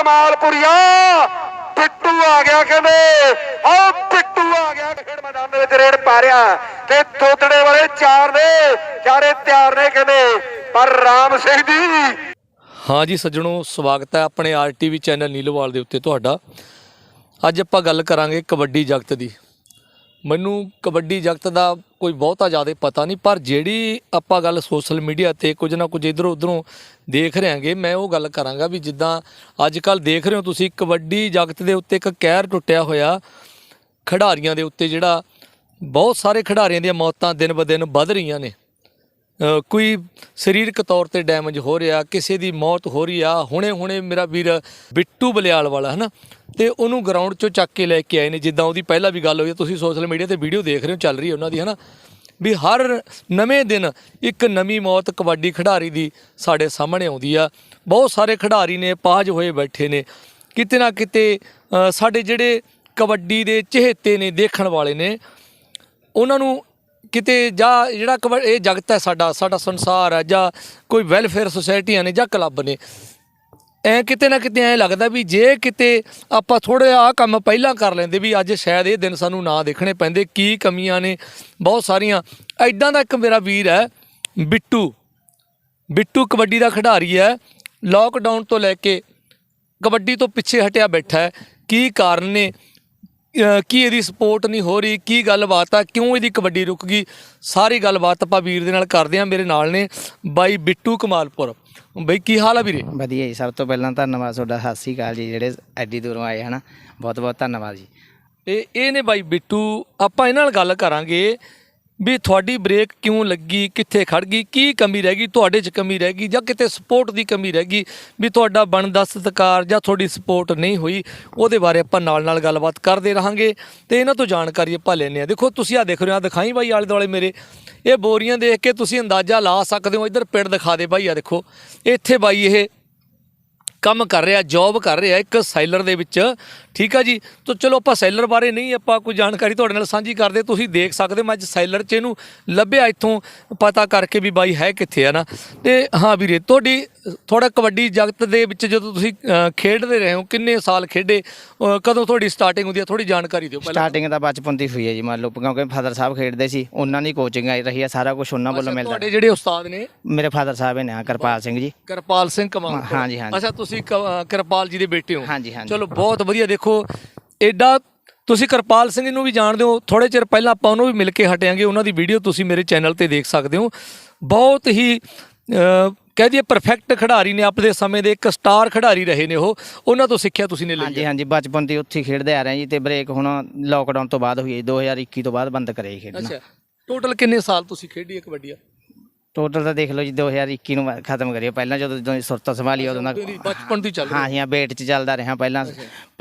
ਕਮਾਲਪੁਰੀਆ। ਪਿੱਟੂ ਆ ਗਿਆ ਕਹਿੰਦੇ। ਆਹ ਪਿੱਟੂ ਆ ਗਿਆ। ਖੇਡ ਮੈਦਾਨ ਦੇ ਵਿੱਚ ਰੇਡ ਪਾ ਰਿਹਾ। ਤੇ ਤੋਤੜੇ ਵਾਲੇ ਚਾਰ ਨੇ, ਚਾਰੇ ਤਿਆਰ ਨੇ ਕਹਿੰਦੇ। ਪਰ ਰਾਮ ਸਿੰਘ ਜੀ। ਹਾਂ ਜੀ ਸੱਜਣੋ, ਸਵਾਗਤ ਹੈ ਆਪਣੇ ਆਰਟੀਵੀ ਚੈਨਲ ਨੀਲੋਵਾਲ ਦੇ ਉੱਤੇ ਤੁਹਾਡਾ। ਅੱਜ ਆਪਾਂ ਗੱਲ ਕਰਾਂਗੇ ਕਬੱਡੀ ਜਗਤ ਦੀ। ਮੈਨੂੰ ਕਬੱਡੀ ਜਗਤ ਦਾ ਕੋਈ ਬਹੁਤਾ ਜ਼ਿਆਦਾ ਪਤਾ ਨਹੀਂ, ਪਰ ਜਿਹੜੀ ਆਪਾਂ ਗੱਲ ਸੋਸ਼ਲ ਮੀਡੀਆ ਤੇ ਕੁਝ ਨਾ ਕੁਝ ਇਧਰੋਂ ਉਧਰੋਂ ਦੇਖ ਰਹੇ ਹਾਂਗੇ ਮੈਂ ਉਹ ਗੱਲ ਕਰਾਂਗਾ ਵੀ ਜਿੱਦਾਂ ਅੱਜ ਕੱਲ ਦੇਖ ਰਹੇ ਹੋ ਤੁਸੀਂ, ਕਬੱਡੀ ਜਗਤ ਦੇ ਉੱਤੇ ਇੱਕ ਕਹਿਰ ਟੁੱਟਿਆ ਹੋਇਆ, ਖਿਡਾਰੀਆਂ ਦੇ ਉੱਤੇ ਜਿਹੜਾ ਬਹੁਤ ਸਾਰੇ ਖਿਡਾਰੀਆਂ ਦੀਆਂ ਮੌਤਾਂ ਦਿਨ ਬ ਦਿਨ ਵੱਧ ਰਹੀਆਂ ਨੇ। ਕੋਈ ਸਰੀਰਕ ਤੌਰ ਤੇ ਡੈਮੇਜ ਹੋ ਰਿਹਾ, ਕਿਸੇ ਦੀ ਮੌਤ ਹੋ ਰਹੀ ਆ ਹੁਣੇ ਹੁਣੇ ਮੇਰਾ ਵੀਰ ਬਿੱਟੂ ਬਲਿਆਲ ਵਾਲਾ, ਹਨਾ? ਤੇ ਉਹਨੂੰ ਗਰਾਊਂਡ ਚੋਂ ਚੱਕ ਕੇ ਲੈ ਕੇ ਆਏ ਨੇ, ਜਿੱਦਾਂ ਉਹਦੀ ਪਹਿਲਾਂ ਵੀ ਗੱਲ ਹੋਈ ਤੁਸੀਂ ਸੋਸ਼ਲ ਮੀਡੀਆ ਤੇ ਵੀਡੀਓ ਦੇਖ ਰਹੇ ਹੋ, ਚੱਲ ਰਹੀ ਹੈ ਉਹਨਾਂ ਦੀ, ਹਨਾ? ਵੀ ਹਰ ਨਵੇਂ ਦਿਨ ਇੱਕ ਨਵੀਂ ਮੌਤ ਕਬੱਡੀ ਖਿਡਾਰੀ ਦੀ ਸਾਡੇ ਸਾਹਮਣੇ ਆਉਂਦੀ ਆ। ਬਹੁਤ ਸਾਰੇ ਖਿਡਾਰੀ ਨੇ ਪਾਜ ਹੋਏ ਬੈਠੇ ਨੇ। ਕਿਤੇ ਨਾ ਕਿਤੇ ਸਾਡੇ ਜਿਹੜੇ ਕਬੱਡੀ ਦੇ ਚਹੇਤੇ ਨੇ, ਦੇਖਣ ਵਾਲੇ ਨੇ, ਉਹਨਾਂ ਨੂੰ ਕਿਤੇ ਜਾਂ ਜਿਹੜਾ ਕਬ- ਇਹ ਜਗਤ ਹੈ ਸਾਡਾ ਸਾਡਾ ਸੰਸਾਰ ਹੈ ਜਾਂ ਕੋਈ ਵੈਲਫੇਅਰ ਸੁਸਾਇਟੀਆਂ ਨੇ ਜਾਂ ਕਲੱਬ ਨੇ, ਐ ਕਿਤੇ ਨਾ ਕਿਤੇ ਐ ਲੱਗਦਾ ਵੀ ਜੇ ਕਿਤੇ ਆਪਾਂ ਥੋੜਾ ਆ ਕੰਮ ਪਹਿਲਾਂ ਕਰ ਲੈਂਦੇ ਵੀ ਅੱਜ ਸ਼ਾਇਦ ਇਹ ਦਿਨ ਸਾਨੂੰ ਨਾ ਦੇਖਣੇ ਪੈਂਦੇ, ਕੀ ਕਮੀਆਂ ਨੇ, ਬਹੁਤ ਸਾਰੀਆਂ। ਐਦਾਂ ਦਾ ਇੱਕ ਮੇਰਾ ਵੀਰ ਹੈ, ਬਿੱਟੂ। ਬਿੱਟੂ ਕਬੱਡੀ ਦਾ ਖਿਡਾਰੀ ਹੈ ਲੋਕਡਾਊਨ ਤੋਂ ਲੈ ਕੇ ਕਬੱਡੀ ਤੋਂ ਪਿੱਛੇ ਹਟਿਆ ਬੈਠਾ ਹੈ। ਕੀ ਕਾਰਨ ਨੇ? ਕੀ ਇਹਦੀ ਸਪੋਰਟ ਨਹੀਂ ਹੋ ਰਹੀ? ਕੀ ਗੱਲਬਾਤ ਆ? ਕਿਉਂ ਇਹਦੀ ਕਬੱਡੀ ਰੁਕ ਗਈ? ਸਾਰੀ ਗੱਲਬਾਤ ਆਪਾਂ ਵੀਰ ਦੇ ਨਾਲ ਕਰਦੇ ਆ ਮੇਰੇ ਨਾਲ ਨੇ ਬਾਈ ਬਿੱਟੂ ਕਮਾਲਪੁਰ। ਬਈ ਕੀ ਹਾਲ ਆ ਵੀਰੇ? ਵਧੀਆ ਜੀ ਸਭ ਤੋਂ ਪਹਿਲਾਂ ਧੰਨਵਾਦ ਤੁਹਾਡਾ। ਸਤਿ ਸ਼੍ਰੀ ਅਕਾਲ ਜੀ ਜਿਹੜੇ ਐਡੀ ਦੂਰੋਂ ਆਏ ਹਨਾ ਬਹੁਤ ਬਹੁਤ ਧੰਨਵਾਦ ਜੀ। ਤੇ ਇਹ ਨੇ ਬਾਈ ਬਿੱਟੂ। ਆਪਾਂ ਇਹਨਾਂ ਨਾਲ ਗੱਲ ਕਰਾਂਗੇ ਵੀ ਤੁਹਾਡੀ ਬ੍ਰੇਕ ਕਿਉਂ ਲੱਗੀ, ਕਿੱਥੇ ਖੜ ਗਈ, ਕੀ ਕਮੀ ਰਹਿ ਗਈ, ਤੁਹਾਡੇ 'ਚ ਕਮੀ ਰਹਿ ਗਈ ਜਾਂ ਕਿਤੇ ਸਪੋਰਟ ਦੀ ਕਮੀ ਰਹਿ ਗਈ ਵੀ ਤੁਹਾਡਾ ਬਣਦਾ ਸਤਿਕਾਰ ਜਾਂ ਤੁਹਾਡੀ ਸਪੋਰਟ ਨਹੀਂ ਹੋਈ, ਉਹਦੇ ਬਾਰੇ ਆਪਾਂ ਨਾਲ ਨਾਲ ਗੱਲਬਾਤ ਕਰਦੇ ਰਹਾਂਗੇ ਤੇ ਇਹਨਾਂ ਤੋਂ ਜਾਣਕਾਰੀ ਆਪਾਂ ਲੈਣੇ ਆ ਦੇਖੋ, ਤੁਸੀਂ ਆ ਦੇਖ ਰਹੇ ਹੋ ਦਿਖਾਈ ਬਾਈ ਆਲੇ ਦੁਆਲੇ ਮੇਰੇ। ਇਹ ਬੋਰੀਆਂ ਦੇਖ ਕੇ ਤੁਸੀਂ ਅੰਦਾਜ਼ਾ ਲਾ ਸਕਦੇ ਹੋ, ਇੱਧਰ ਪਿੰਡ ਦਿਖਾ ਦੇ ਬਾਈ ਆ ਦੇਖੋ। ਇੱਥੇ ਬਾਈ ਇਹ ਕੰਮ ਕਰ ਰਿਹਾ ਜੌਬ ਕਰ ਰਿਹਾ ਇੱਕ ਸੈਲਰ ਦੇ ਵਿੱਚ। ਠੀਕ ਆ ਜੀ? ਤਾਂ ਚਲੋ ਆਪਾਂ ਸੈਲਰ ਬਾਰੇ ਨਹੀਂ, ਆਪਾਂ ਕੋਈ ਜਾਣਕਾਰੀ ਤੁਹਾਡੇ ਨਾਲ ਸਾਂਝੀ ਕਰਦੇ, ਤੁਸੀਂ ਦੇਖ ਸਕਦੇ ਹੋ, ਮੈਂ ਅੱਜ ਸੈਲਰ 'ਚ ਇਹਨੂੰ ਲੱਭਿਆ ਇੱਥੋਂ। ਪਤਾ ਕਰਕੇ ਵੀ ਬਾਈ ਹੈ ਕਿੱਥੇ ਆ ਨਾ। ਤੇ ਹਾਂ ਵੀਰੇ, ਤੁਹਾਡੀ ਥੋੜਾ ਕਬੱਡੀ ਜਗਤ ਦੇ ਵਿੱਚ ਜਦੋਂ ਤੁਸੀਂ ਖੇਡਦੇ ਰਹੇ ਹੋ ਕਿੰਨੇ ਸਾਲ ਖੇਡੇ ਕਦੋਂ ਤੁਹਾਡੀ ਸਟਾਰਟਿੰਗ ਹੁੰਦੀ ਹੈ? ਥੋੜੀ ਜਾਣਕਾਰੀ ਦਿਓ ਪਹਿਲਾਂ। ਸਟਾਰਟਿੰਗ ਤਾਂ ਬਚਪਨ ਦੀ ਹੋਈ ਹੈ ਜੀ ਮੰਨ ਲਓ ਕਿਉਂਕਿ ਫਾਦਰ ਸਾਹਿਬ ਖੇਡਦੇ ਸੀ ਉਹਨਾਂ ਦੀ ਕੋਚਿੰਗ ਆਈ ਰਹੀ ਹੈ ਸਾਰਾ ਕੁਝ ਉਹਨਾਂ ਵੱਲੋਂ ਮਿਲਦਾ। ਤੁਹਾਡੇ ਜਿਹੜੇ ਉਸਤਾਦ ਨੇ? ਮੇਰੇ ਫਾਦਰ ਸਾਹਿਬ ਨੇ ਆ ਕਿਰਪਾਲ ਸਿੰਘ ਜੀ। ਕਿਰਪਾਲ ਸਿੰਘ ਕਮਾਲ ਹਾਂਜੀ, ਹਾਂਜੀ। ਅੱਛਾ ਤੁਸੀਂ ਕ- ਕਿਰਪਾਲ ਜੀ ਦੇ ਬੇਟੇ ਹੋ। ਹਾਂਜੀ, ਹਾਂਜੀ। ਚਲੋ ਬਹੁਤ ਵਧੀਆ ਦੇਖੋ ਐਡਾ ਤੁਸੀਂ ਕਿਰਪਾਲ ਸਿੰਘ ਨੂੰ ਵੀ ਜਾਣਦੇ ਹੋ ਥੋੜੇ ਚਿਰ ਪਹਿਲਾਂ ਆਪਾਂ ਉਹਨੂੰ ਵੀ ਮਿਲ ਕੇ ਹਟਿਆਂਗੇ ਉਹਨਾਂ ਦੀ ਵੀਡੀਓ ਤੁਸੀਂ ਮੇਰੇ ਚੈਨਲ ਤੇ ਦੇਖ ਸਕਦੇ ਹੋ। ਬਹੁਤ ਹੀ ਕਹਿ ਦਈਏ ਪਰਫੈਕਟ ਖਿਡਾਰੀ ਨੇ ਆਪਣੇ ਸਮੇਂ ਦੇ ਇੱਕ ਸਟਾਰ ਖਿਡਾਰੀ ਰਹੇ ਨੇ ਉਹ। ਉਹਨਾਂ ਤੋਂ ਸਿੱਖਿਆ ਤੁਸੀਂ ਨੇ ਲਈ ਹਾਂਜੀ ਹਾਂਜੀ ਬਚਪਨ ਦੀ ਉੱਥੇ ਖੇਡਦੇ ਆ ਰਹੇ ਜੀ ਤੇ ਬ੍ਰੇਕ ਹੁਣ ਲੋਕਡਾਊਨ ਤੋਂ ਬਾਅਦ ਹੋਈ ਹੈ 2021 ਤੋਂ ਬਾਅਦ ਬੰਦ ਕਰੇ ਜੀ ਖੇਡਣਾ। ਅੱਛਾ। ਟੋਟਲ ਕਿੰਨੇ ਸਾਲ ਤੁਸੀਂ ਖੇਡੀ ਹੈ ਕਬੱਡੀ ਟੋਟਲ ਤਾਂ ਦੇਖ ਲਓ ਜੀ 2021 ਨੂੰ ਖਤਮ ਕਰਿਓ। ਪਹਿਲਾਂ ਜਦੋਂ ਜਦੋਂ ਸੁਰਤ ਸੰਭਾਲੀ ਉਦੋਂ ਦਾ ਤੇਰੀ ਬਚਪਨ ਦੀ ਚੱਲ ਰਹੀ ਹਾਂ। ਜੀ ਹਾਂ weight 'ਚ ਚੱਲਦਾ ਰਿਹਾ। ਪਹਿਲਾਂ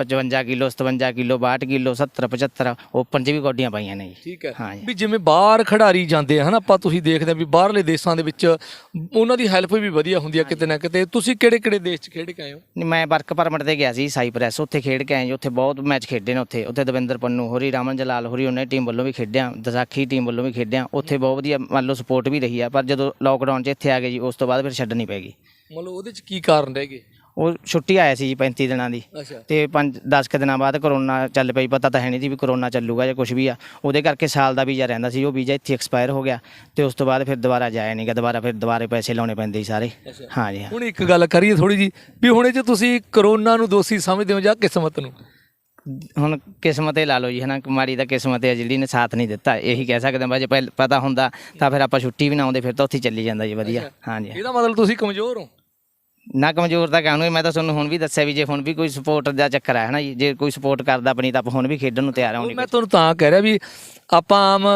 55 ਕਿਲੋ 57 ਕਿਲੋ 62 ਕਿਲੋ 70 75 ਓਪਨ 'ਚ ਵੀ ਗੋਡੀਆਂ ਪਾਈਆਂ ਨੇ ਜੀ। ਠੀਕ ਹੈ। ਹਾਂ ਜੀ। ਵੀ ਜਿਵੇਂ ਬਾਹਰ ਖਿਡਾਰੀ ਜਾਂਦੇ ਹਨਾ ਆਪਾਂ ਤੁਸੀਂ ਦੇਖਦੇ ਆ ਵੀ ਬਾਹਰਲੇ ਦੇਸ਼ਾਂ ਦੇ ਵਿੱਚ ਉਹਨਾਂ ਦੀ ਹੈਲਪ ਵੀ ਵਧੀਆ ਹੁੰਦੀ ਆ ਕਿਤੇ ਨਾ ਕਿਤੇ। ਤੁਸੀਂ ਕਿਹੜੇ ਕਿਹੜੇ ਦੇਸ਼ 'ਚ ਖੇਡ ਕੇ ਆਏ ਹੋ? ਨਹੀਂ, ਮੈਂ ਵਰਕ ਪਰਮਿਟ ਤੇ ਗਿਆ ਸੀ ਸਾਈਪ੍ਰੈਸ ਉੱਥੇ ਖੇਡ ਕੇ ਆਏ ਜੀ ਉੱਥੇ ਬਹੁਤ ਮੈਚ ਖੇਡੇ ਨੇ ਉੱਥੇ। ਉੱਥੇ ਦਵਿੰਦਰ ਪੰਨੂ ਹੋਰੀ ਰਾਮਨ ਜਲਾਲ ਹੋਰੀ ਉਹਨੇ ਟੀਮ ਵੱਲੋਂ ਵੀ ਖੇਡਿਆ ਦਸਾਖੀ ਟੀਮ ਵੱਲੋਂ ਵੀ ਖੇਡਿਆ। ਉੱਥੇ ਬਹੁਤ ਵਧੀਆ ਮੰਨ ਲਓ ਸਪੋਰਟ ਵੀ ਰਹੀ ਆ ਪਰ ਜਦੋਂ ਲੋਕਡਾਊਨ 'ਚ ਇੱਥੇ ਆ ਗਏ ਜੀ ਉਸ ਤੋਂ ਬਾਅਦ ਫਿਰ ਛੱਡਣੀ ਪੈ ਗਈ। ਮਤਲਬ ਉਹਦੇ 'ਚ ਕੀ ਕਾਰਨ ਰਹਿ ਗਏ? ਉਹ ਛੁੱਟੀ ਆਇਆ ਸੀ ਜੀ 35 ਦਿਨਾਂ ਦੀ। ਅੱਛਾ। ਤੇ 5 10 ਕੁ ਦਿਨਾਂ ਬਾਅਦ ਕਰੋਨਾ ਚੱਲ ਪਈ ਪਤਾ ਤਾਂ ਹੈ ਨਹੀਂ ਸੀ ਵੀ ਕਰੋਨਾ ਚੱਲੂਗਾ ਜਾਂ ਕੁਝ ਵੀ ਆ। ਉਹਦੇ ਕਰਕੇ ਸਾਲ ਦਾ ਵੀਜ਼ਾ ਰਹਿੰਦਾ ਸੀ ਉਹ ਵੀਜ਼ਾ ਇੱਥੇ ਐਕਸਪਾਇਰ ਹੋ ਗਿਆ। ਤੇ ਉਸ ਤੋਂ ਬਾਅਦ ਫਿਰ ਦੁਬਾਰਾ ਜਾਇਆ ਨਹੀਂਗਾ ਦੁਬਾਰਾ ਫਿਰ ਦੁਬਾਰੇ ਪੈਸੇ ਲਾਉਣੇ ਪੈਂਦੇ ਸੀ ਸਾਰੇ। ਹਾਂ ਜੀ ਹਾਂ। ਹੁਣ ਇੱਕ ਗੱਲ ਕਰੀਏ ਥੋੜੀ ਜੀ ਵੀ ਹੁਣ ਇਹ 'ਚ ਤੁਸੀਂ ਕਰੋਨਾ ਨੂੰ ਦੋਸ਼ੀ ਸਮਝਦੇ ਹੋ ਜਾਂ ਕਿਸਮਤ ਨੂੰ? ਹੁਣ ਕਿਸਮਤ ਹੀ ਲਾ ਲਓ ਜੀ ਹਨਾ ਮਾੜੀ ਦਾ ਕਿਸਮਤ ਹੈ ਜਿਹੜੀ ਨੇ ਸਾਥ ਨਹੀਂ ਦਿੱਤਾ ਇਹੀ ਕਹਿ ਸਕਦੇ ਹਾਂ ਜੇ ਪਹਿਲ ਪਤਾ ਹੁੰਦਾ ਤਾਂ ਫਿਰ ਆਪਾਂ ਛੁੱਟੀ ਵੀ ਨਾ ਆਉਂਦੇ ਫਿਰ ਤਾਂ ਉੱਥੇ ਹੀ ਚੱਲੀ ਜਾਂਦਾ ਜੀ ਵਧੀਆ। ਹਾਂ ਜੀ ਇਹਦਾ ਮਤਲਬ ਤੁਸੀਂ ਕਮਜ਼ੋਰ ਹੋ? ਨਾ ਕਮਜ਼ੋਰ ਤਾਂ ਕਾਹਨੂੰ ਮੈਂ ਤਾਂ ਤੁਹਾਨੂੰ ਹੁਣ ਵੀ ਦੱਸਿਆ ਵੀ ਜੇ ਹੁਣ ਵੀ ਕੋਈ ਸਪੋਰਟ ਦਾ ਚੱਕਰ ਹੈ ਹਨਾ ਜੀ ਜੇ ਕੋਈ ਸਪੋਰਟ ਕਰਦਾ ਆਪਣੀ ਤਾਂ ਆਪਾਂ ਹੁਣ ਵੀ ਖੇਡਣ ਨੂੰ ਤਿਆਰ ਹਾਂ ਉਹ ਮੈਂ ਤੁਹਾਨੂੰ ਤਾਂ ਕਹਿ ਰਿਹਾ ਵੀ ਆਪਾਂ ਆਮ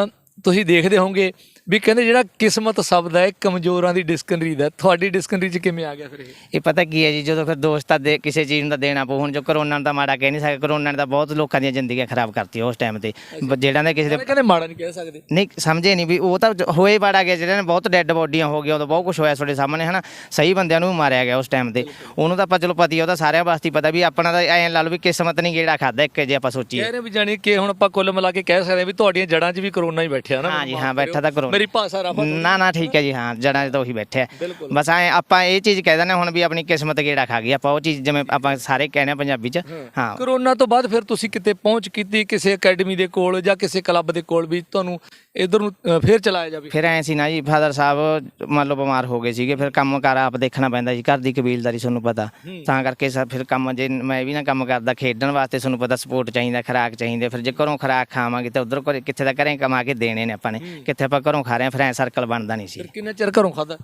ਤੁਸੀਂ ਦੇਖਦੇ ਹੋਵੋਗੇ ਵੀ ਕਹਿੰਦੇ ਜਿਹੜਾ ਕਿਸਮਤ ਸ਼ਬਦ ਹੈ ਕਮਜ਼ੋਰਾਂ ਦੀ ਡਿਸਕਨਰੀ ਦਾ ਤੁਹਾਡੀ ਡਿਸਕਨਰੀ 'ਚ ਕਿਵੇਂ ਆ ਗਿਆ ਫਿਰ ਇਹ? ਇਹ ਪਤਾ ਕੀ ਹੈ ਜੀ ਜਦੋਂ ਫਿਰ ਦੋਸਤਾਂ ਦੇ ਕਿਸੇ ਚੀਜ਼ ਨੂੰ ਤਾਂ ਦੇਣਾ ਪਊ ਹੁਣ ਜੋ ਕਰੋਨਾ ਨੂੰ ਤਾਂ ਮਾੜਾ ਕਹਿ ਨਹੀਂ ਸਕਦੇ ਕਰੋਨਾ ਨੇ ਤਾਂ ਬਹੁਤ ਲੋਕਾਂ ਦੀਆਂ ਜ਼ਿੰਦਗੀਆਂ ਖਰਾਬ ਕਰਤੀਆਂ ਉਸ ਟਾਈਮ ਤੇ। ਬ- ਜਿਹੜਾ ਨੇ ਕਿਸੇ ਦੇ ਕਹਿੰਦੇ ਮਾੜਾ ਨਹੀਂ ਕਹਿ ਸਕਦੇ। ਨਹੀਂ ਸਮਝੇ ਨਹੀਂ ਵੀ ਉਹ ਤਾਂ ਜ- ਹੋਏ ਬਾੜਾ ਗਿਆ ਜਿਹੜੇ ਨੇ ਬਹੁਤ ਡੈੱਡ ਬੋਡੀਆਂ ਹੋ ਗਈਆਂ ਉਦੋਂ ਬਹੁਤ ਕੁਝ ਹੋਇਆ ਤੁਹਾਡੇ ਸਾਹਮਣੇ ਹਨਾ? ਸਹੀ ਬੰਦਿਆਂ ਨੂੰ ਵੀ ਮਾਰਿਆ ਗਿਆ ਉਸ ਟਾਈਮ ਤੇ। ਉਹਨੂੰ ਤਾਂ ਆਪਾਂ ਚਲੋ ਪਤੀ ਉਹਦਾ ਸਾਰਿਆਂ ਵਾਸਤੇ ਹੀ ਪਤਾ ਵੀ ਆਪਣਾ ਤਾਂ ਐਂ ਲਾ ਲਓ ਵੀ ਕਿਸਮਤ ਨਹੀਂ ਗੇੜਾ ਖਾਦਾ ਇੱਕ ਜੇ ਆਪਾਂ ਸੋਚੀਏ। ਕਹਿ ਰਹੇ ਵੀ ਜਾਣੀ ਕਿ ਹੁਣ ਆਪਾਂ ਕੁੱਲ ਮਿਲਾ ਕੇ ਕਹਿ ਸਕਦੇ ਹਾਂ ਵੀ ਤੁਹਾਡੀਆਂ ਜੜ੍ਹਾਂ 'ਚ ਵੀ ਕਰੋਨਾ ਹੀ ਬੈਠਿਆ ਨਾ। ਹਾਂ ਜੀ ਹਾਂ ਬੈਠਾ ਤਾਂ ਕਰੋਨਾ ਮੇਰੀ ਭਾਸ਼ਾ ਰਫਾ ਨਾ ਨਾ ਠੀਕ ਹੈ ਜੀ ਹਾਂ ਜੜਾਂ 'ਚ ਤਾਂ ਉਹੀ ਬੈਠੇ ਆ। ਬਸ ਐ ਆਪਾਂ ਇਹ ਚੀਜ਼ ਕਹਿ ਦਿੰਦੇ ਹੁਣ ਵੀ ਆਪਣੀ ਕਿਸਮਤ ਕਿਹੜਾ ਖਾ ਗਈ। ਆਪਾਂ ਉਹ ਚੀਜ਼ ਜਿਵੇਂ ਆਪਾਂ ਸਾਰੇ ਕਹਿੰਦੇ ਪੰਜਾਬੀ 'ਚ ਹਾਂ। ਕਰੋਨਾ ਤੋਂ ਬਾਅਦ ਫਿਰ ਤੁਸੀਂ ਕਿਤੇ ਪਹੁੰਚ ਕੀਤੀ ਕਿਸੇ ਅਕੈਡਮੀ ਦੇ ਕੋਲ ਜਾਂ ਕਿਸੇ ਕਲੱਬ ਦੇ ਕੋਲ ਵੀ ਤੁਹਾਨੂੰ ਇਧਰ ਨੂੰ ਫੇਰ ਚਲਾਇਆ ਜਾਵੇ? ਫਿਰ ਐ ਸੀ ਨਾ ਜੀ ਫਾਦਰ ਸਾਹਿਬ ਮੰਨ ਲਓ ਬਿਮਾਰ ਹੋ ਗਏ ਸੀਗੇ ਫਿਰ ਕੰਮ ਕਾਰ ਆਪ ਦੇਖਣਾ ਪੈਂਦਾ ਜੀ ਘਰ ਦੀ ਕਬੀਲਦਾਰੀ ਤੁਹਾਨੂੰ ਪਤਾ। ਤਾਂ ਕਰਕੇ ਸਰ ਫਿਰ ਕੰਮ ਜੇ ਮੈਂ ਵੀ ਨਾ ਕੰਮ ਕਰਦਾ ਖੇਡਣ ਵਾਸਤੇ ਤੁਹਾਨੂੰ ਪਤਾ ਸਪੋਰਟ ਚਾਹੀਦਾ ਖਰਾਕ ਚਾਹੀਦੀ ਫਿਰ ਜੇ ਘਰੋਂ ਖਰਾਕ ਖਾਵਾਂਗੇ ਤਾਂ ਉਧਰ ਕਿੱਥੇ ਦਾ ਘਰੇ ਕਮਾ ਕੇ ਦੇਣੇ ਨੇ ਆਪਾਂ ਨੇ ਕਿੱਥੇ ਆਪਾਂ ਘਰੋਂ ਖਾ ਰਹੇ ਹਾਂ ਫਿਰ ਐ ਸਰਕਲ ਬਣਦਾ ਨਹੀਂ ਸੀ। ਫਿਰ ਕਿੰਨੇ ਚਿਰ ਘਰੋਂ ਖਾਦਾ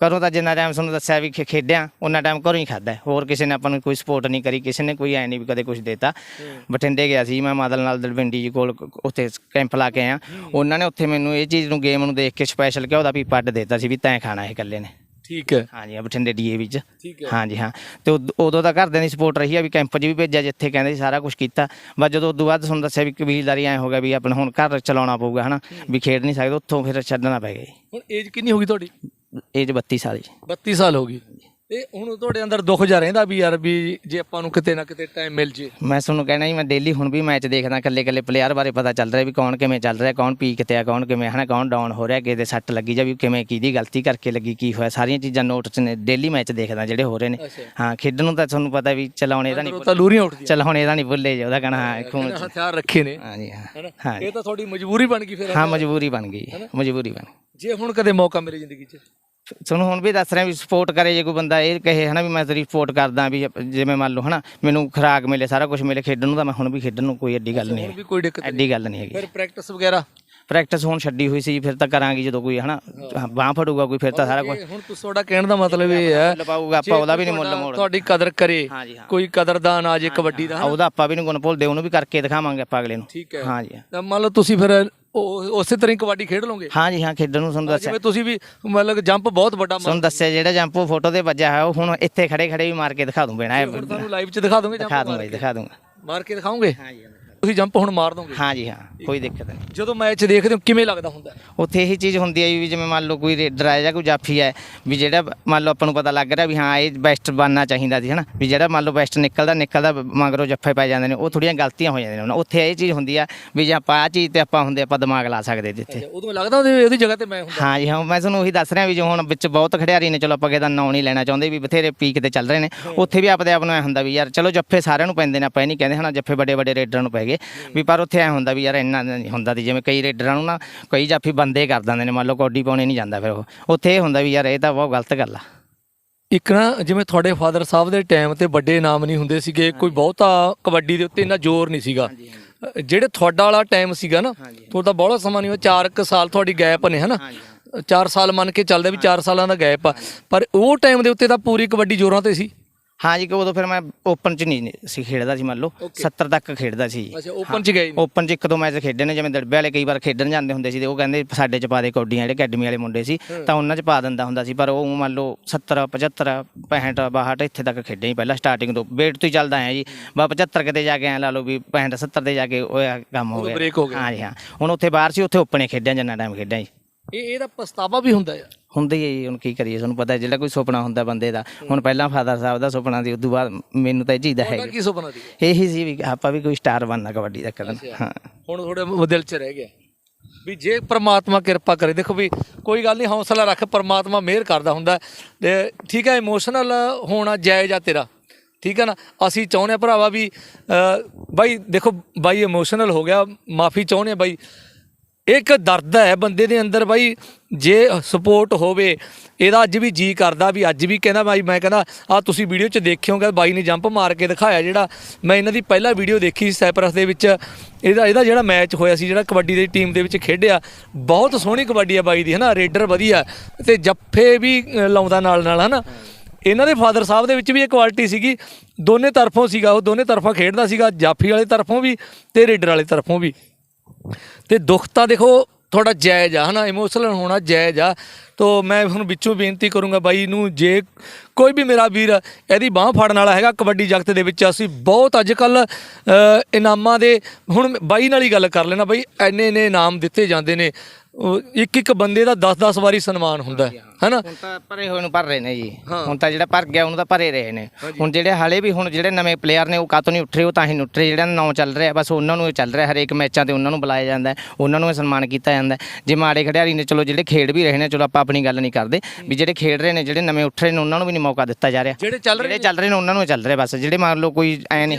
ਘਰੋਂ ਤਾਂ ਜਿੰਨਾ ਟਾਈਮ ਤੁਹਾਨੂੰ ਦੱਸਿਆ ਵੀ ਖੇ- ਖੇਡਿਆ ਉਹਨਾਂ ਟਾਈਮ ਘਰੋਂ ਹੀ ਖਾਦਾ ਹੋਰ ਕਿਸੇ ਨੇ ਆਪਾਂ ਨੂੰ ਕੋਈ ਸਪੋਰਟ ਨਹੀਂ ਕਰੀ ਕਿਸੇ ਨੇ ਕੋਈ ਐ ਨਹੀਂ ਵੀ ਕਦੇ ਕੁਝ ਦੇਤਾ। ਬਠਿੰਡੇ ਗਿਆ ਸੀ ਮੈਂ ਮਾਦਲ ਨਾਲ ਦਲਵਿੰਡੀ ਜੀ ਕੋਲ ਕ- ਉੱਥੇ ਕੈਂਪ ਲਾ ਕੇ ਆਇਆ। ਉਹਨਾਂ ਨੇ ਉੱਥੇ ਮੈਨੂੰ ਇਹ ਚੀਜ਼ ਨੂੰ ਗੇਮ ਨੂੰ ਦੇਖ ਕੇ ਸਪੈਸ਼ਲ ਘਿਓ ਦਾ ਪੀਪਾ ਅੱਡ ਦਿੱਤਾ ਸੀ ਵੀ ਤੈਂ ਖਾਣਾ ਇਹ ਇਕੱਲੇ ਨੇ। ਠੀਕ ਹੈ। ਹਾਂਜੀ ਆ ਬਠਿੰਡੇ ਡੀਏਵੀ ਚ ਠੀਕ ਹੈ। ਹਾਂਜੀ ਹਾਂ। ਤੇ ਉਦ- ਉਦੋਂ ਤਾਂ ਘਰਦਿਆਂ ਦੀ ਸਪੋਰਟ ਰਹੀ ਆ ਵੀ ਕੈਂਪ 'ਚ ਵੀ ਭੇਜਿਆ ਜਿੱਥੇ ਕਹਿੰਦੇ ਸੀ ਸਾਰਾ ਕੁਝ ਕੀਤਾ। ਬਸ ਜਦੋਂ ਉਦੋਂ ਬਾਅਦ ਤੁਹਾਨੂੰ ਦੱਸਿਆ ਵੀ ਕਬੀਲਦਾਰੀ ਐ ਹੋ ਗਿਆ ਵੀ ਆਪਣਾ ਹੁਣ ਘਰ ਚਲਾਉਣਾ ਪਊਗਾ ਹਨਾ ਵੀ ਖੇਡ ਨਹੀਂ ਸਕਦੇ ਉੱਥੋਂ ਫਿਰ ਛੱਡਣਾ ਪੈ ਗਿਆ ਜੀ। ਹੁਣ ਏਜ ਕਿੰਨੀ ਹੋ ਗਈ ਤੁਹਾਡੀ? ਏਜ 32 ਸਾਲ ਜੀ। 32 ਸਾਲ ਹੋ ਗਈ। ਤੇ ਹੁਣ ਤੁਹਾਡੇ ਅੰਦਰ ਦੁੱਖ ਜਾ ਰਹਿੰਦਾ ਵੀ ਯਾਰ ਵੀ ਜੇ ਆਪਾਂ ਨੂੰ ਕਿਤੇ ਨਾ ਕਿਤੇ ਟਾਈਮ ਮਿਲ ਜੇ। ਮੈਂ ਤੁਹਾਨੂੰ ਕਹਿਣਾ ਜੀ ਮੈਂ ਡੇਲੀ ਹੁਣ ਵੀ ਮੈਚ ਦੇਖਦਾ ਕੱਲੇ ਕੱਲੇ ਪਲੇਅਰ ਬਾਰੇ ਪਤਾ ਚੱਲ ਰਿਹਾ ਵੀ ਕੌਣ ਕਿਵੇਂ ਚੱਲ ਰਿਹਾ ਕੌਣ ਪੀਕ ਤੇ ਆ ਕੌਣ ਕਿਵੇਂ ਹਨਾ ਕੌਣ ਡਾਊਨ ਹੋ ਰਿਹਾ ਕਿਤੇ ਸੱਟ ਲੱਗੀ ਜਾਂ ਵੀ ਕਿਵੇਂ ਕਿਹਦੀ ਗਲਤੀ ਕਰਕੇ ਲੱਗੀ ਕੀ ਹੋਇਆ ਸਾਰੀਆਂ ਚੀਜ਼ਾਂ ਨੋਟ 'ਚ ਨੇ ਡੇਲੀ ਮੈਚ ਦੇਖਦਾ ਜਿਹੜੇ ਹੋ ਰਹੇ ਨੇ। ਹਾਂ ਖੇਡਣ ਨੂੰ ਤਾਂ ਤੁਹਾਨੂੰ ਪਤਾ ਵੀ ਚਲਾਉਣੇ ਦਾ ਉਹ ਨਹੀਂ ਤਾਂ ਲੂਰੀਆਂ ਉੱਠਦੀਆਂ। ਚੱਲ ਹੁਣ ਇਹਦਾ ਨਹੀਂ ਭੁੱਲੇ ਜੇ ਉਹਦਾ ਕਹਿਣਾ ਹਾਂ ਖੂਨ ਹਥਿਆਰ ਰੱਖੇ ਨੇ। ਹਾਂਜੀ ਹਾਂ। ਇਹ ਤਾਂ ਤੁਹਾਡੀ ਮਜਬੂਰੀ ਬਣ ਗਈ ਫਿਰ। ਹਾਂ ਮਜਬੂਰੀ ਬਣ ਗਈ ਮਜਬੂਰੀ ਬਣ ਗਈ। ਜੇ ਹੁਣ ਕਦੇ ਮੌਕਾ ਮਿਲੇ ਜ਼ਿੰਦਗੀ 'ਚ? ਤੁਹਾਨੂੰ ਹੁਣ ਵੀ ਦੱਸ ਰਿਹਾ ਵੀ ਸਪੋਰਟ ਕਰੇ ਜੇ ਕੋਈ ਬੰਦਾ ਇਹ ਕਹੇ ਹਨਾ ਵੀ ਮੈਂ ਤੇਰੀ ਸਪੋਰਟ ਕਰਦਾ ਵੀ ਜਿਵੇਂ ਮੰਨ ਲਓ ਹਨਾ ਮੈਨੂੰ ਖੁਰਾਕ ਮਿਲੇ ਸਾਰਾ ਕੁਝ ਮਿਲੇ ਖੇਡਣ ਨੂੰ ਤਾਂ ਮੈਂ ਹੁਣ ਵੀ ਖੇਡਣ ਨੂੰ ਕੋਈ ਐਡੀ ਗੱਲ ਨਹੀਂ ਹੈ ਕੋਈ ਦਿੱਕਤ ਐਡੀ ਗੱਲ ਨਹੀਂ ਹੈਗੀ। ਫਿਰ ਪ੍ਰੈਕਟਿਸ ਵਗੈਰਾ? ਪ੍ਰੈਕਟਿਸ ਹੁਣ ਛੱਡੀ ਹੋਈ ਸੀ ਫਿਰ ਤਾਂ ਕਰਾਂਗੇ ਜਦੋਂ ਕੋਈ ਹਨਾ ਬਾਹ ਫੜੂਗਾ ਕੋਈ ਫਿਰ ਤਾਂ ਸਾਰਾ ਕੁਝ ਹੁਣ ਤੁਸੀਂ ਤੁਹਾਡਾ ਕਹਿਣ ਦਾ ਮਤਲਬ ਇਹ ਹੈ ਮੁੱਲ ਪਾਊਗਾ ਆਪਾਂ ਉਹਦਾ ਵੀ ਨਹੀਂ ਮੁੱਲ ਮੋੜ ਤੁਹਾਡੀ ਕਦਰ ਕਰੇ ਕੋਈ ਕਦਰਦਾਨ ਆ ਜੇ ਕਬੱਡੀ ਦਾ ਉਹਦਾ ਆਪਾਂ ਵੀ ਨਹੀਂ ਗੁਣ ਭੁੱਲਦੇ ਉਹਨੂੰ ਵੀ ਕਰਕੇ ਦਿਖਾਵਾਂਗੇ ਆਪਾਂ ਅਗਲੇ ਨੂੰ। ਠੀਕ ਹੈ। ਹਾਂਜੀ ਤਾਂ ਮੰਨ ਲਓ ਤੁਸੀਂ ਫਿਰ ਉਹ- ਉਸੇ ਤਰ੍ਹਾਂ ਹੀ ਕਬੱਡੀ ਖੇਡ ਲਓਗੇ? ਹਾਂਜੀ ਹਾਂ ਖੇਡਣ ਨੂੰ ਤੁਹਾਨੂੰ ਦੱਸਿਆ। ਜਿਵੇਂ ਤੁਸੀਂ ਵੀ ਮਤਲਬ ਜੰਪ ਬਹੁਤ ਵੱਡਾ ਮਾਰ ਤੁਹਾਨੂੰ ਦੱਸਿਆ ਜਿਹੜਾ ਜੰਪ ਫੋਟੋ ਤੇ ਵੱਜਿਆ ਹੈ ਉਹ ਹੁਣ ਇੱਥੇ ਖੜੇ ਖੜੇ ਵੀ ਮਾਰ ਕੇ ਦਿਖਾ ਦੂੰ ਬੇਣਾ ਹੁਣ ਤੁਹਾਨੂੰ ਲਾਈਵ 'ਚ ਦਿਖਾ ਦੋਗੇ ਦਿਖਾ ਜੰਪ ਦੂੰਗਾ ਜੀ ਦਿਖਾ ਦੂੰਗਾ। ਮਾਰ ਕੇ ਦਿਖਾਓਗੇ? ਹਾਂਜੀ ਤੁਸੀਂ ਜੰਪ ਹੁਣ ਮਾਰ ਦੋਗੇ? ਹਾਂਜੀ ਹਾਂ। ਕੋਈ ਦਿੱਕਤ ਨਹੀਂ। ਜਦੋਂ ਮੈਚ ਦੇਖਦੇ ਹੋ ਕਿਵੇਂ ਲੱਗਦਾ ਹੁੰਦਾ? ਹੈ? ਉੱਥੇ ਇਹੀ ਚੀਜ਼ ਹੁੰਦੀ ਹੈ ਵੀ ਜਿਵੇਂ ਮੰਨ ਲਓ ਕੋਈ ਰੇਡਰ ਹੈ ਜਾਂ ਕੋਈ ਜਾਫੀ ਹੈ ਵੀ ਜਿਹੜਾ ਮੰਨ ਲਓ ਆਪਾਂ ਨੂੰ ਪਤਾ ਲੱਗ ਰਿਹਾ ਵੀ ਹਾਂ ਇਹ ਬੈਸਟ ਬਣਨਾ ਚਾਹੀਦਾ ਸੀ ਹਨਾ? ਵੀ ਜਿਹੜਾ ਮੰਨ ਲਓ ਬੈਸਟ ਨਿਕਲਦਾ ਨਿਕਲਦਾ ਮਗਰੋਂ ਜੱਫੇ ਪੈ ਜਾਂਦੇ ਨੇ ਉਹ ਥੋੜੀਆਂ ਗਲਤੀਆਂ ਹੋ ਜਾਂਦੀਆਂ ਨੇ। ਉੱਥੇ ਇਹ ਚੀਜ਼ ਹੁੰਦੀ ਆ ਵੀ ਜੇ ਆਪਾਂ ਆ ਚੀਜ਼ ਤੇ ਆਪਾਂ ਹੁੰਦੇ ਆਪਾਂ ਦਿਮਾਗ ਲਾ ਸਕਦੇ ਜਿੱਥੇ ਉਦੋਂ ਲੱਗਦਾ ਉਹਦੀ ਉਹਦੀ ਜਗ੍ਹਾ ਤੇ ਮੈਂ ਹੁੰਦਾ। ਹਾਂ ਜੀ ਹਾਂ ਮੈਂ ਤੁਹਾਨੂੰ ਉਹੀ ਦੱਸ ਰਿਹਾ ਵੀ ਜੋ ਹੁਣ ਵਿੱਚ ਬਹੁਤ ਖਿਡਾਰੀ ਨੇ ਚਲੋ ਆਪਾਂ ਕਿਹਦਾ ਨਾਂ ਨਹੀਂ ਲੈਣਾ ਚਾਹੁੰਦੇ ਵੀ ਬਥੇਰੇ ਪੀਕ ਤੇ ਚੱਲ ਰਹੇ ਨੇ। ਉੱਥੇ ਵੀ ਆਪਦੇ ਆਪ ਨੂੰ ਐ ਹੁੰਦਾ ਵੀ ਯਾਰ ਚਲੋ ਜੱਫੇ ਸਾਰਿਆਂ ਨੂੰ ਪੈਂਦੇ ਨੇ ਆਪਾਂ ਇਹ ਨਹੀਂ ਕਹਿੰਦੇ ਹਨਾ ਜੱਫੇ ਵੱਡੇ ਵੱਡੇ ਰੇਡਰਾਂ ਨੂੰ ਪੈ ਗਏ। ਵੀ ਪਰ ਉੱਥੇ ਐ ਹੁੰਦਾ ਵੀ ਯਾਰ ਇੰਨਾ ਨਹੀਂ ਹੁੰਦਾ ਦੀ ਜਿਵੇਂ ਕਈ ਰੇਡਰਾਂ ਨੂੰ ਨਾ ਕਈ ਜਾਫੀ ਬੰਦੇ ਕਰ ਦਿੰਦੇ ਨੇ ਮੰਨ ਲਓ ਕੌਡੀ ਪਾਉਣੇ ਨਹੀਂ ਜਾਂਦਾ ਫਿਰ ਉਹ। ਉੱਥੇ ਇਹ ਹੁੰਦਾ ਵੀ ਯਾਰ ਇਹ ਤਾਂ ਬਹੁਤ ਗਲਤ ਗੱਲ ਆ। ਇੱਕ ਨਾ ਜਿਵੇਂ ਤੁਹਾਡੇ ਫਾਦਰ ਸਾਹਿਬ ਦੇ ਟਾਈਮ ਤੇ ਵੱਡੇ ਨਾਮ ਨਹੀਂ ਹੁੰਦੇ ਸੀਗੇ ਕੋਈ ਬਹੁਤਾ ਕਬੱਡੀ ਦੇ ਉੱਤੇ ਇੰਨਾ ਜ਼ੋਰ ਨਹੀਂ ਸੀਗਾ। ਜਿਹੜੇ ਤੁਹਾਡਾ ਵਾਲਾ ਟਾਈਮ ਸੀਗਾ ਨਾ ਤੁਹਾਡਾ ਬਹੁਤ ਸਮਾਂ ਨਹੀਂ ਹੋਇਆ 4 ਸਾਲ ਤੁਹਾਡੀ ਗੈਪ ਨੇ ਹਨਾ? 4 ਸਾਲ ਮੰਨ ਕੇ ਚੱਲਦੇ ਵੀ 4 ਸਾਲਾਂ ਦਾ ਗੈਪ ਆ। ਪਰ ਉਹ ਟਾਈਮ ਦੇ ਉੱਤੇ ਤਾਂ ਪੂਰੀ ਕਬੱਡੀ ਜ਼ੋਰਾਂ ਤੇ ਸੀ। ਹਾਂ ਜੀ ਕਿ ਉਦੋਂ ਫਿਰ ਮੈਂ ਓਪਨ ਚ ਨਹੀਂ ਸੀ ਖੇਡਦਾ ਸੀ ਮੰਨ ਲਓ 70 ਤੱਕ ਖੇਡਦਾ ਸੀ। ਅੱਛਾ ਓਪਨ ਚ ਗਏ ਓਪਨ ਚ ਇੱਕ ਦੋ ਮੈਚ ਖੇਡੇ ਨੇ ਜਿਵੇਂ ਦੜਬੇ ਵਾਲੇ ਕਈ ਵਾਰ ਖੇਡਣ ਜਾਂਦੇ ਹੁੰਦੇ ਸੀ ਤੇ ਉਹ ਕਹਿੰਦੇ ਸਾਡੇ ਚ ਪਾ ਦੇ ਕੌਡੀਆਂ ਜਿਹੜੇ ਅਕੈਡਮੀ ਵਾਲੇ ਮੁੰਡੇ ਸੀ ਤਾਂ ਉਹਨਾਂ ਚ ਪਾ ਦਿੰਦਾ ਹੁੰਦਾ ਸੀ ਪਰ ਉਹ ਮੰਨ ਲਓ 70 75 65 62 ਇੱਥੇ ਤੱਕ ਖੇਡੇ ਹੀ ਪਹਿਲਾਂ ਸਟਾਰਟਿੰਗ ਤੋਂ। ਵੇਟ ਤੋਂ ਹੀ ਚੱਲਦਾ ਆਇਆ ਜੀ। ਬਾ 75 ਕਿਤੇ ਜਾ ਕੇ ਐ ਲਾ ਲਓ ਵੀ 65 70 ਤੇ ਜਾ ਕੇ ਉਹ ਕੰਮ ਹੋ ਗਿਆ। ਹੋ ਗਿਆ। ਹਾਂ ਜੀ ਹਾਂ। ਹੁਣ ਉੱਥੇ ਬਾਹਰ ਸੀ ਉੱਥੇ ਓਪਨ ਹੀ ਖੇਡਿਆ ਜਿੰਨਾ ਟਾਈਮ ਖੇਡਿਆ ਜੀ। ਇਹ ਇਹਦਾ ਪਛਤਾਵਾ ਵੀ ਹੁੰਦਾ ਆ। ਹੁੰਦੀ ਹੈ ਹੁਣ ਕੀ ਕਰੀਏ? ਤੁਹਾਨੂੰ ਪਤਾ ਜਿਹੜਾ ਕੋਈ ਸੁਪਨਾ ਹੁੰਦਾ ਬੰਦੇ ਦਾ। ਹੁਣ ਪਹਿਲਾਂ ਫਾਦਰ ਸਾਹਿਬ ਦਾ ਸੁਪਨਾ ਸੀ ਉਦੋਂ ਬਾਅਦ ਮੈਨੂੰ ਤਾਂ ਇਹ ਚੀਜ਼ ਦਾ ਹੈ ਕੀ ਸੁਪਨਾ ਸੀ? ਇਹੀ ਸੀ ਵੀ ਆਪਾਂ ਵੀ ਕੋਈ ਸਟਾਰ ਬਣਨਾ ਕਬੱਡੀ ਦਾ ਕਦਮ ਹਾਂ। ਹੁਣ ਤੁਹਾਡੇ ਦਿਲ 'ਚ ਰਹਿ ਗਿਆ। ਵੀ ਜੇ ਪ੍ਰਮਾਤਮਾ ਕਿਰਪਾ ਕਰੇ ਦੇਖੋ ਵੀ ਕੋਈ ਗੱਲ ਨਹੀਂ ਹੌਸਲਾ ਰੱਖ ਪ੍ਰਮਾਤਮਾ ਮਿਹਰ ਕਰਦਾ ਹੁੰਦਾ। ਤੇ ਠੀਕ ਹੈ ਇਮੋਸ਼ਨਲ ਹੋਣਾ ਜਾਇਜ਼ ਆ ਤੇਰਾ। ਠੀਕ ਹੈ ਨਾ? ਅਸੀਂ ਚਾਹੁੰਦੇ ਹਾਂ ਭਰਾਵਾ ਵੀ ਬਾਈ ਦੇਖੋ ਬਾਈ ਇਮੋਸ਼ਨਲ ਹੋ ਗਿਆ ਮਾਫੀ ਚਾਹੁੰਦੇ ਹਾਂ ਬਾਈ। ਇੱਕ ਦਰਦ ਹੈ ਬੰਦੇ ਦੇ ਅੰਦਰ ਬਾਈ ਜੇ ਸਪੋਰਟ ਹੋਵੇ, ਇਹਦਾ ਅੱਜ ਵੀ ਜੀ ਕਰਦਾ ਵੀ ਅੱਜ ਵੀ ਕਹਿੰਦਾ ਬਾਈ, ਮੈਂ ਕਹਿੰਦਾ ਆ ਤੁਸੀਂ ਵੀਡੀਓ 'ਚ ਦੇਖਿਓਗੇ ਬਾਈ ਨੇ ਜੰਪ ਮਾਰ ਕੇ ਦਿਖਾਇਆ ਜਿਹੜਾ ਮੈਂ ਇਹਨਾਂ ਦੀ ਪਹਿਲਾ ਵੀਡੀਓ ਦੇਖੀ ਸੀ ਸਾਈਪਰਸ ਦੇ ਵਿੱਚ। ਇਹਦਾ ਇਹਦਾ ਜਿਹੜਾ ਮੈਚ ਹੋਇਆ ਸੀ, ਜਿਹੜਾ ਕਬੱਡੀ ਦੀ ਟੀਮ ਦੇ ਵਿੱਚ ਖੇਡਿਆ, ਬਹੁਤ ਸੋਹਣੀ ਕਬੱਡੀ ਆ ਬਾਈ ਦੀ, ਹਨਾ, ਰੇਡਰ ਵਧੀਆ। ਤੇ ਜੱਫੇ ਵੀ ਲਾਉਂਦਾ ਨਾਲ ਨਾਲ, ਹਨਾ। ਇਹਨਾਂ ਦੇ ਫਾਦਰ ਸਾਹਿਬ ਦੇ ਵਿੱਚ ਵੀ ਇਹ ਕੁਆਲਿਟੀ ਸੀਗੀ। ਦੋਨੇ ਤਰਫੋਂ ਸੀਗਾ ਉਹ, ਦੋਨੇ ਤਰਫਾਂ ਖੇਡਦਾ ਸੀਗਾ, ਜਾਫੀ ਵਾਲੇ ਤਰਫੋਂ ਵੀ ਤੇ ਰੇਡਰ ਵਾਲੇ ਤਰਫੋਂ ਵੀ। ਤੇ ਦੁੱਖ ਤਾਂ ਦੇਖੋ ਥੋੜਾ ਜਾਇਜ਼ ਆ ਹਨਾ? ਇਮੋਸ਼ਨਲ ਹੋਣਾ ਜਾਇਜ਼ ਆ। ਤੋ ਮੈਂ ਹੁਣ ਵਿੱਚੋਂ ਬੇਨਤੀ ਕਰੂੰਗਾ ਬਾਈ ਨੂੰ ਜੇ ਕੋਈ ਵੀ ਮੇਰਾ ਵੀਰ ਇਹਦੀ ਬਾਹ ਫੜਨ ਵਾਲਾ ਹੈਗਾ ਕਬੱਡੀ ਜਗਤ ਦੇ ਵਿੱਚ ਅਸੀਂ ਬਹੁਤ ਅੱਜ ਕੱਲ ਇਨਾਮਾਂ ਦੇ ਹੁਣ ਬਾਈ ਨਾਲ ਹੀ ਗੱਲ ਕਰ ਲੈਣਾ ਬਾਈ ਐਨੇ ਨੇ ਇਨਾਮ ਦਿੱਤੇ ਜਾਂਦੇ ਨੇ। ਇੱਕ ਇੱਕ ਬੰਦੇ ਦਾ 10-10 ਵਾਰੀ ਸਨਮਾਨ ਹੁੰਦਾ ਹੈ ਹੈਨਾ? ਹੁਣ ਤਾਂ ਭਰੇ ਹੋਏ ਨੂੰ ਭਰ ਰਹੇ ਨੇ ਜੀ। ਹੁਣ ਤਾਂ ਜਿਹੜਾ ਭਰ ਗਿਆ ਉਹਨੂੰ ਤਾਂ ਭਰੇ ਰਹੇ ਨੇ। ਹੁਣ ਜਿਹੜੇ ਹਾਲੇ ਵੀ ਹੁਣ ਜਿਹੜੇ ਨਵੇਂ ਪਲੇਅਰ ਨੇ ਉਹ ਕਾਤੋਂ ਨਹੀਂ ਉੱਠ ਰਹੇ ਉਹ ਤਾਂ ਹੀ ਨਹੀਂ ਉੱਠ ਰਹੇ। ਜਿਹੜਾ ਨਾਂ ਚੱਲ ਰਿਹਾ ਬਸ ਉਹਨਾਂ ਨੂੰ ਚੱਲ ਰਿਹਾ ਹਰੇਕ ਮੈਚਾਂ ਤੇ ਉਹਨਾਂ ਨੂੰ ਬੁਲਾਇਆ ਜਾਂਦਾ ਉਹਨਾਂ ਨੂੰ ਸਨਮਾਨ ਕੀਤਾ ਜਾਂਦਾ। ਜੇ ਮਾੜੇ ਖਿਡਾਰੀ ਨੇ ਚਲੋ ਜਿਹੜੇ ਖੇਡ ਵੀ ਰਹੇ ਨੇ ਚਲੋ ਆਪਾਂ ਆਪਣੀ ਗੱਲ ਨਹੀਂ ਕਰਦੇ ਵੀ ਜਿਹੜੇ ਖੇਡ ਰਹੇ ਨੇ ਜਿਹੜੇ ਨਵੇਂ ਉੱਠ ਰਹੇ ਨੇ ਉਹਨਾਂ ਨੂੰ ਵੀ ਨਹੀਂ ਮੌਕਾ ਦਿੱਤਾ ਜਾ ਰਿਹਾ। ਜਿਹੜੇ ਚੱਲ ਰਹੇ ਜਿਹੜੇ ਚੱਲ ਰਹੇ ਨੇ ਉਹਨਾਂ ਨੂੰ ਚੱਲ ਰਿਹਾ ਬਸ। ਜਿਹੜੇ ਮੰਨ ਲਓ ਕੋਈ ਐ ਨਹੀਂ।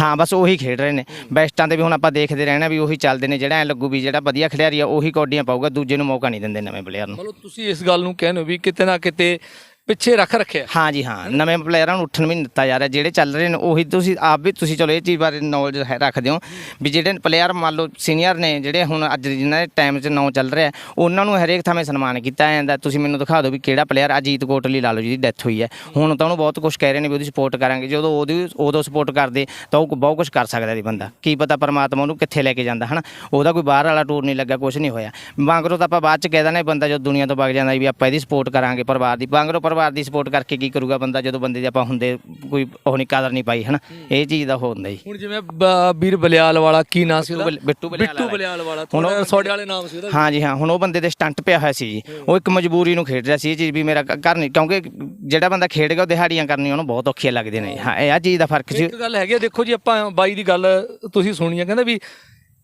ਹਾਂ ਬਸ ਉਹੀ ਖੇਡ ਰਹੇ ਨੇ। ਬੈਸਟਾਂ ਤੇ ਵੀ ਹੁਣ ਆਪਾਂ ਦੇਖਦੇ ਰਹਿਣਾ ਵੀ ਉਹੀ ਚੱਲਦੇ ਨੇ ਜਿਹੜਾ ਐ ਲੱਗੂ ਵੀ ਜਿਹੜਾ ਵਧੀਆ ਖਿਡਾਰੀ ਆ ਉਹੀ ਕੌਡੀਆਂ ਪਾਊਗਾ ਦੂਜੇ ਨੂੰ ਮੌਕਾ ਨਹੀਂ ਦਿੰਦੇ ਨਵੇਂ ਪਲੇਅਰ ਨੂੰ। ਮਤਲਬ ਤੁਸੀਂ ਇਸ ਗੱਲ ਨੂੰ ਕਹਿੰਦੇ ਹੋ ਵੀ ਕਿਤੇ ਨਾ ਕਿਤੇ ਪਿੱਛੇ ਰੱਖ ਰੱਖਿਆ। ਹਾਂ ਜੀ, ਹਾਂ। ਨਵੇਂ ਪਲੇਅਰਾਂ ਨੂੰ ਉੱਠਣ ਵੀ ਨਹੀਂ ਦਿੱਤਾ ਜਾ ਰਿਹਾ। ਜਿਹੜੇ ਚੱਲ ਰਹੇ ਨੇ, ਉਹੀ ਤੁਸੀਂ ਆਪ ਵੀ ਤੁਸੀਂ ਚਲੋ ਇਹ ਚੀਜ਼ ਬਾਰੇ ਨੌਲੇਜ ਹੈ, ਰੱਖਦੇ ਹੋ। ਵੀ ਜਿਹੜੇ ਪਲੇਅਰ ਮੰਨ ਲਓ ਸੀਨੀਅਰ ਨੇ, ਜਿਹੜੇ ਹੁਣ ਅੱਜ ਜਿਨ੍ਹਾਂ ਦੇ ਟਾਈਮ 'ਚ ਨੌ ਚੱਲ ਰਿਹਾ, ਉਹਨਾਂ ਨੂੰ ਹਰੇਕ ਥਾਵੇਂ ਸਨਮਾਨ ਕੀਤਾ ਜਾਂਦਾ ਤੁਸੀਂ ਮੈਨੂੰ ਦਿਖਾ ਦਿਓ ਵੀ ਕਿਹੜਾ ਪਲੇਅਰ ਅਜੀਤ ਕੋਟਲੀ ਲਾ ਲਓ ਜਿਹਦੀ ਡੈਥ ਹੋਈ ਹੈ। ਹੁਣ ਤਾਂ ਉਹਨੂੰ ਬਹੁਤ ਕੁਝ ਕਹਿ ਰਹੇ ਨੇ ਵੀ ਉਹਦੀ ਸਪੋਰਟ ਕਰਾਂਗੇ। ਜਦੋਂ ਉਹਦੀ, ਉਦੋਂ ਸਪੋਰਟ ਕਰਦੇ, ਤਾਂ ਉਹ ਬਹੁਤ ਕੁਝ ਕਰ ਸਕਦਾ ਜੀ ਬੰਦਾ। ਕੀ ਪਤਾ ਪਰਮਾਤਮਾ ਉਹਨੂੰ ਕਿੱਥੇ ਲੈ ਕੇ ਜਾਂਦਾ, ਹਨਾ? ਉਹਦਾ ਕੋਈ ਬਾਹਰ ਵਾਲਾ ਟੂਰ ਨਹੀਂ ਲੱਗਾ ਕੁਝ ਨਹੀਂ ਹੋਇਆ। ਬਾਂਗਰੋ ਤਾਂ ਆਪਾਂ ਬਾਅਦ ਚ ਕਹਿ ਦਿੰਦੇ ਬੰਦਾ ਜਦੋਂ ਦੁਨੀਆ ਤੋਂ ਵਗ ਜਾਂਦਾ ਵੀ ਆਪਾਂ ਇਹਦੀ ਸਪੋਰਟ ਕਰਾਂਗੇ ਪਰਿਵਾਰ ਦੀ। ਬਾਂਗਰੋ ਪਰਿਵਾਰ ਦੀ ਸਪੋਰਟ ਕਰਕੇ ਕੀ ਕਰੂਗਾ ਬੰਦਾ ਜਦੋਂ ਬੰਦੇ ਦੇ ਆਪਾਂ ਹੁੰਦੇ ਕੋਈ ਉਹ ਨਹੀਂ ਕਦਰ ਨਹੀਂ ਪਾਈ ਹਨਾ? ਇਹ ਚੀਜ਼ ਦਾ ਹੁੰਦਾ ਜੀ ਹੁਣ ਜਿਵੇਂ ਬ- ਵੀਰ ਬਲਿਆਲ ਵਾਲਾ ਕੀ ਨਾਂ ਸੀ ਉਹਦਾ? ਬਿੱਟੂ ਬਲਿਆਲ ਬਿੱਟੂ ਵਾਲਾ। ਬਲਿਆਲ ਵਾਲਾ ਹੁਣ ਉਹ- ਸੋਡੇ ਵਾਲੇ ਨਾਮ ਸੀ ਉਹਦਾ ਹਾਂ ਜੀ ਹਾਂ ਹੁਣ ਉਹ ਬੰਦੇ ਦੇ ਸਟੰਟ ਪਿਆ ਹੋਇਆ ਸੀ ਜੀ। ਉਹ ਇੱਕ ਮਜਬੂਰੀ ਨੂੰ ਖੇਡ ਰਿਹਾ ਸੀ ਇਹ ਚੀਜ਼ ਵੀ ਮੇਰਾ ਕ- ਘਰ ਨਹੀਂ ਕਿਉਂਕਿ ਜਿਹੜਾ ਬੰਦਾ ਖੇਡ ਗਿਆ ਉਹ ਦਿਹਾੜੀਆਂ ਕਰਨੀਆਂ ਉਹਨੂੰ ਬਹੁਤ ਔਖੀਆਂ ਲੱਗਦੀਆਂ ਨੇ। ਹਾਂ ਇਹ ਆ ਚੀਜ਼ ਦਾ ਫ਼ਰਕ ਸੀ। ਇੱਕ ਗੱਲ ਹੈਗੀ ਆ, ਦੇਖੋ ਜੀ ਆਪਾਂ ਬਾਈ ਦੀ ਗੱਲ ਤੁਸੀਂ ਸੁਣੀ ਆ ਕਹਿੰਦਾ ਵੀ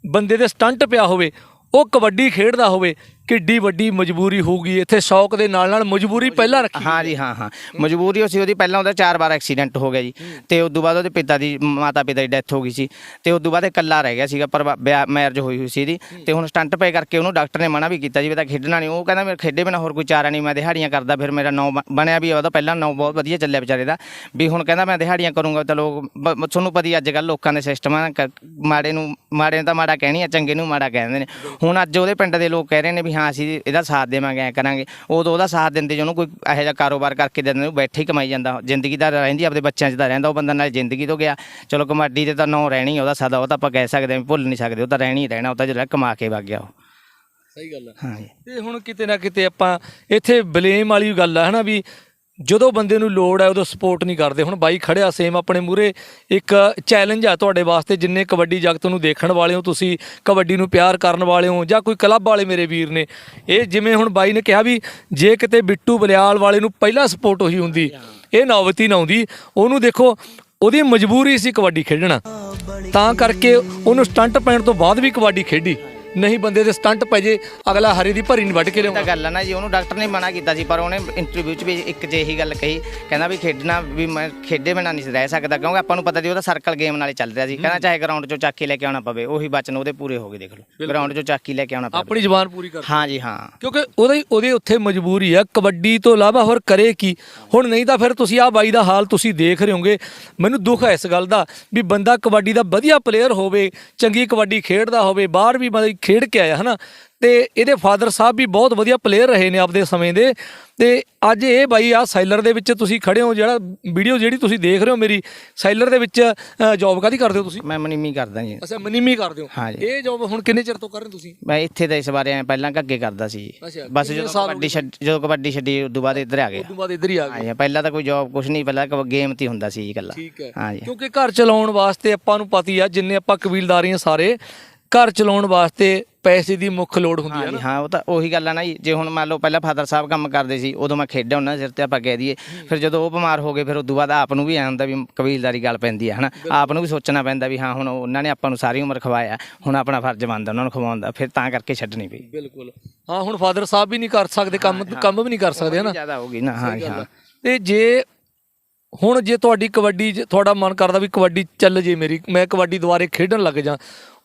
ਬੰਦੇ ਦੇ ਸਟੰਟ ਪਿਆ ਹੋਵੇ ਉਹ ਕਬੱਡੀ ਖੇਡਦਾ ਹੋਵੇ ਕਿੱਡੀ ਵੱਡੀ ਮਜਬੂਰੀ ਹੋਊਗੀ ਇੱਥੇ ਸ਼ੌਕ ਦੇ ਨਾਲ ਨਾਲ ਮਜਬੂਰੀ ਪਹਿਲਾਂ ਰੱਖੀ ਹਾਂ ਜੀ ਹਾਂ। ਹਾਂ ਮਜਬੂਰੀ ਸੀ ਉਹਦੀ ਪਹਿਲਾਂ ਉਹਦਾ ਚਾਰ ਵਾਰ ਐਕਸੀਡੈਂਟ ਹੋ ਗਿਆ ਜੀ। ਤੇ ਉਸ ਤੋਂ ਬਾਅਦ ਉਹਦੇ ਪਿਤਾ ਦੀ ਮਾਤਾ ਪਿਤਾ ਦੀ ਡੈਥ ਹੋ ਗਈ ਸੀ। ਤੇ ਉਸ ਤੋਂ ਬਾਅਦ ਇਕੱਲਾ ਰਹਿ ਗਿਆ ਸੀਗਾ ਪਰ ਮੈਰਿਜ ਹੋਈ ਹੋਈ ਸੀ ਇਹਦੀ। ਤੇ ਹੁਣ ਸਟੰਟ ਪੇ ਕਰਕੇ ਉਹਨੂੰ ਡਾਕਟਰ ਨੇ ਮਨਾ ਵੀ ਕੀਤਾ ਜੀ ਵੀ ਤਾਂ ਖੇਡਣਾ ਨਹੀਂ। ਉਹ ਕਹਿੰਦਾ ਮੇਰੇ ਖੇਡੇ ਬਿਨਾ ਹੋਰ ਕੋਈ ਚਾਰਾ ਨਹੀਂ ਮੈਂ ਦਿਹਾੜੀਆਂ ਕਰਦਾ ਫਿਰ ਮੇਰਾ ਨਾਂ ਬਣਿਆ ਵੀ ਉਹਦਾ ਪਹਿਲਾਂ ਨਾਂ ਬਹੁਤ ਵਧੀਆ ਚੱਲਿਆ ਵਿਚਾਰੇ ਦਾ। ਵੀ ਹੁਣ ਕਹਿੰਦਾ ਮੈਂ ਦਿਹਾੜੀਆਂ ਕਰੂੰਗਾ ਤਾਂ ਲੋਕ ਤੁਹਾਨੂੰ ਪਤਾ ਹੀ ਅੱਜ ਕੱਲ੍ਹ ਲੋਕਾਂ ਦੇ ਸਿਸਟਮ ਆ ਮਾੜੇ ਨੂੰ ਮਾੜੇ ਤਾਂ ਮਾੜਾ ਕਹਿਣੀ ਆ ਚੰਗੇ ਨੂੰ ਮਾੜਾ ਕਹਿੰਦੇ ਨੇ। ਹੁਣ ਅੱਜ ਉਹਦੇ ਪਿੰਡ ਦੇ ਲੋਕ ਕਹਿ ਰਹੇ ਨੇ ਵੀ ਹਾਂ ਅਸੀਂ ਇਹਦਾ ਸਾਥ ਦੇਵਾਂਗੇ ਐ ਕਰਾਂਗੇ। ਉਦੋਂ ਉਹਦਾ ਸਾਥ ਦਿੰਦੇ ਜੇ ਉਹਨੂੰ ਕੋਈ ਇਹੋ ਜਿਹਾ ਕਾਰੋਬਾਰ ਕਰਕੇ ਦਿੰਦੇ ਉਹ ਬੈਠੇ ਹੀ ਕਮਾਈ ਜਾਂਦਾ। ਜ਼ਿੰਦਗੀ ਦਾ ਰਹਿੰਦੀ ਆਪਦੇ ਬੱਚਿਆਂ 'ਚ ਤਾਂ ਰਹਿੰਦਾ ਉਹ ਬੰਦਾ ਨਾਲ ਜ਼ਿੰਦਗੀ ਤੋਂ ਗਿਆ। ਚਲੋ ਕਮਾਡੀ ਤੇ ਤਾਂ ਨਾਂ ਰਹਿਣੀ ਉਹਦਾ ਸਦਾ ਉਹ ਤਾਂ ਆਪਾਂ ਕਹਿ ਸਕਦੇ ਹਾਂ ਭੁੱਲ ਨਹੀਂ ਸਕਦੇ ਉਹ ਤਾਂ ਰਹਿਣੀ ਰਹਿਣਾ ਉਹ ਤਾਂ ਜਿਹੜਾ ਕਮਾ ਕੇ ਵਗ ਗਿਆ ਉਹ। ਸਹੀ ਗੱਲ ਹੈ ਤੇ ਹੁਣ ਕਿਤੇ ਨਾ ਕਿਤੇ ਆਪਾਂ ਇੱਥੇ ਬਲੇਮ ਵਾਲੀ ਗੱਲ ਆ ਹਨਾ ਵੀ ਜਦੋਂ ਬੰਦੇ ਨੂੰ ਲੋੜ ਹੈ ਉਦੋਂ ਸਪੋਰਟ ਨਹੀਂ ਕਰਦੇ। ਹੁਣ ਬਾਈ ਖੜਿਆ ਸੇਮ ਆਪਣੇ ਮੂਰੇ ਇੱਕ ਚੈਲੰਜ ਆ ਤੁਹਾਡੇ ਵਾਸਤੇ, ਜਿੰਨੇ ਕਬੱਡੀ ਜਗਤ ਨੂੰ ਦੇਖਣ ਵਾਲੇ ਹੋ, ਤੁਸੀਂ ਕਬੱਡੀ ਨੂੰ ਪਿਆਰ ਕਰਨ ਵਾਲੇ ਹੋ, ਜਾਂ ਕੋਈ ਕਲੱਬ ਵਾਲੇ ਮੇਰੇ ਵੀਰ ਨੇ। ਇਹ ਜਿਵੇਂ ਹੁਣ ਬਾਈ ਨੇ ਕਿਹਾ ਵੀ ਜੇ ਕਿਤੇ ਬਿੱਟੂ ਬਲਿਆਲ ਵਾਲੇ ਨੂੰ ਪਹਿਲਾਂ ਸਪੋਰਟ ਹੋਈ ਹੁੰਦੀ, ਇਹ ਨੌਬਤੀ ਨਾ ਆਉਂਦੀ, ਉਹਨੂੰ ਦੇਖੋ, ਉਹਦੀ ਮਜਬੂਰੀ ਸੀ ਕਬੱਡੀ ਖੇਡਣਾ। ਤਾਂ ਕਰਕੇ ਉਹਨੂੰ ਸਟੰਟ ਪੈਣ ਤੋਂ ਬਾਅਦ ਵੀ ਕਬੱਡੀ ਖੇਡੀ। ਨਹੀਂ ਬੰਦੇ ਦੇ ਸਟੰਟ ਪੈ ਜੇ ਅਗਲਾ ਹਰੀ ਦੀ ਭਰੀ ਨਹੀਂ ਵੱਢ ਕੇ ਤਾਂ ਲਿਆਉਂਦਾ ਗੱਲ ਆ ਨਾ ਜੀ ਉਹਨੂੰ ਡਾਕਟਰ ਨੇ ਮਨਾ ਕੀਤਾ ਸੀ ਪਰ ਉਹਨੇ ਇੰਟਰਵਿਊ 'ਚ ਵੀ ਇੱਕ ਜੇ ਇਹੀ ਗੱਲ ਕਹੀ ਕਹਿੰਦਾ ਵੀ ਖੇਡਣਾ ਵੀ ਮੈਂ ਖੇਡੇ ਬਿਨਾਂ ਨਹੀਂ ਰਹਿ ਸਕਦਾ ਕਿਉਂਕਿ ਆਪਾਂ ਨੂੰ ਪਤਾ ਸੀ ਉਹਦਾ ਸਰਕਲ ਗੇਮ ਨਾਲੇ ਚੱਲ ਰਿਹਾ ਸੀ। ਕਹਿੰਦਾ ਚਾਹੇ ਗਰਾਊਂਡ 'ਚੋਂ ਚੱਕ ਕੇ ਲੈ ਕੇ ਆਉਣਾ ਪਵੇ ਉਹੀ ਬਚਨ ਉਹਦੇ ਪੂਰੇ ਹੋ ਗਏ ਦੇਖ ਲਓ। ਗਰਾਊਂਡ 'ਚੋਂ ਚੱਕ ਕੇ ਲੈ ਕੇ ਆਉਣਾ ਪਵੇ। ਆਪਣੀ ਜ਼ਬਾਨ ਪੂਰੀ ਕਰ। ਹਾਂ ਜੀ ਹਾਂ। ਕਿਉਂਕਿ ਉਹਦੇ ਉਹਦੇ ਉੱਥੇ ਮਜਬੂਰੀ ਆ ਕਬੱਡੀ ਤੋਂ ਇਲਾਵਾ ਹੋਰ ਕਰੇ ਕੀ? ਹੁਣ ਨਹੀਂ ਤਾਂ ਫਿਰ ਤੁਸੀਂ ਆ ਬਾਈ ਦਾ ਹਾਲ ਤੁਸੀਂ ਦੇਖ ਰਹੇ ਹੋਗੇ ਮੈਨੂੰ ਦੁੱਖ ਹੈ ਇਸ ਗੱਲ ਦਾ ਵੀ ਬੰਦਾ ਕਬੱਡੀ ਦਾ ਵਧੀਆ ਪਲੇਅਰ ਹੋਵੇ ਚੰਗੀ ਕਬੱਡੀ ਖੇਡਦਾ ਹੋਵੇ ਬਾਹਰ ਵੀ ਮਤਲਬ ਖੇਡ ਕੇ ਆਇਆ ਹਨਾ? ਤੇ ਇਹਦੇ ਫਾਦਰ ਸਾਹਿਬ ਵੀ ਬਹੁਤ ਵਧੀਆ ਪਲੇਅਰ ਰਹੇ ਨੇ ਆਪਦੇ ਸਮੇਂ ਦੇ। ਤੇ ਅੱਜ ਇਹ ਬਾਈ ਆ ਸਾਈਲਰ ਦੇ ਵਿੱਚ ਤੁਸੀਂ ਖੜੇ ਹੋ ਜਿਹੜਾ ਵੀਡੀਓ ਜਿਹੜੀ ਤੁਸੀਂ ਦੇਖ ਰਹੇ ਹੋ ਮੇਰੀ ਸਾਈਲਰ ਦੇ ਵਿੱਚ ਜੌਬ ਕਾਦੀ ਕਰਦੇ ਹੋ ਤੁਸੀਂ? ਮੈਂ ਮਨੀਮੀ ਕਰਦਾ ਜੀ। ਅੱਛਾ ਮਨੀਮੀ ਕਰਦੇ ਹੋ। ਹਾਂ ਜੀ। ਇਹ ਜੌਬ ਹੁਣ ਕਿੰਨੇ ਚਿਰ ਤੋਂ ਕਰ ਰਹੇ ਹੋ ਤੁਸੀਂ? ਮੈਂ ਇੱਥੇ ਤਾਂ ਇਸ ਬਾਰੇ ਐਂ ਪਹਿਲਾਂ ਘੱਗੇ ਕਰਦਾ ਸੀ ਬਸ ਜਦੋਂ ਹੋ ਕਬੱਡੀ ਛੱਡ ਜਦੋਂ ਕਬੱਡੀ ਛੱਡੀ ਉਦੋਂ ਬਾਅਦ ਇੱਧਰ ਆ ਗਏ ਉਦੋਂ ਬਾਅਦ ਇੱਧਰ ਹੀ ਆ ਗਏ। ਹਾਂ ਜੀ ਪਹਿਲਾਂ ਤਾਂ ਕੋਈ ਜੌਬ ਕੁਛ ਨਹੀਂ ਪਹਿਲਾਂ ਗੇਮ ਤੇ ਹੀ ਹੁੰਦਾ ਸੀ ਜੀ ਇਕੱਲਾ। ਠੀਕ ਹੈ। ਹਾਂ ਜੀ। ਕਿਉਂਕਿ ਘਰ ਚਲਾਉਣ ਵਾਸਤੇ ਆਪਾਂ ਨੂੰ ਪਤੀ ਆ ਜਿੰਨੇ ਆਪਾਂ ਕਬੀਲਦਾਰੀਆਂ ਸਾਰੇ ਘਰ ਚਲਾਉਣ ਵਾਸਤੇ ਪੈਸੇ ਦੀ ਮੁੱਖ ਲੋੜ ਹੁੰਦੀ ਹੈ ਹਾਂ ਨਾ। ਹਾਂ ਉਹ ਤਾਂ ਉਹੀ ਗੱਲ ਆ ਨਾ ਜੀ। ਜੇ ਹੁਣ ਮੰਨ ਲਓ ਪਹਿਲਾਂ ਫਾਦਰ ਸਾਹਿਬ ਕੰਮ ਕਰਦੇ ਸੀ ਉਦੋਂ ਮੈਂ ਖੇਡਿਆ ਉਹਨਾਂ ਸਿਰ ਤੇ ਆਪਾਂ ਕਹਿ ਦਈਏ। ਫਿਰ ਜਦੋਂ ਉਹ ਬਿਮਾਰ ਹੋ ਗਏ ਫਿਰ ਉਦੋਂ ਬਾਅਦ ਆਪ ਨੂੰ ਵੀ ਐਂ ਹੁੰਦਾ ਵੀ ਕਬੀਲਦਾਰੀ ਗੱਲ ਪੈਂਦੀ ਹੈ ਹਨਾ। ਆਪ ਨੂੰ ਵੀ ਸੋਚਣਾ ਪੈਂਦਾ ਵੀ ਹਾਂ ਹੁਣ ਉਹਨਾਂ ਨੇ ਆਪਾਂ ਨੂੰ ਸਾਰੀ ਉਮਰ ਖਵਾਇਆ ਹੁਣ ਆਪਣਾ ਫਰਜ਼ ਬਣਦਾ ਉਹਨਾਂ ਨੂੰ ਖਵਾਉਣ ਦਾ ਫਿਰ ਤਾਂ ਕਰਕੇ ਛੱਡਣੀ ਪਈ। ਬਿਲਕੁਲ। ਹਾਂ ਹੁਣ ਫਾਦਰ ਸਾਹਿਬ ਵੀ ਨਹੀਂ ਕਰ ਸਕਦੇ ਕੰਮ ਕੰਮ ਵੀ ਨਹੀਂ ਕਰ ਸਕਦੇ ਹਨਾ। ਜ਼ਿਆਦਾ ਹੋਗੀ ਨਾ ਹਾਂ ਹਾਂ। ਤੇ ਜੇ ਹੁਣ ਜੇ ਤੁਹਾਡੀ ਕਬੱਡੀ ਤੁਹਾਡਾ ਮਨ ਕਰਦਾ ਵੀ ਕਬੱਡੀ ਚੱਲ ਜੇ ਮੇਰੀ ਮੈਂ ਕਬੱਡੀ ਦੁਬਾਰੇ ਖੇਡਣ ਲੱਗ ਜਾ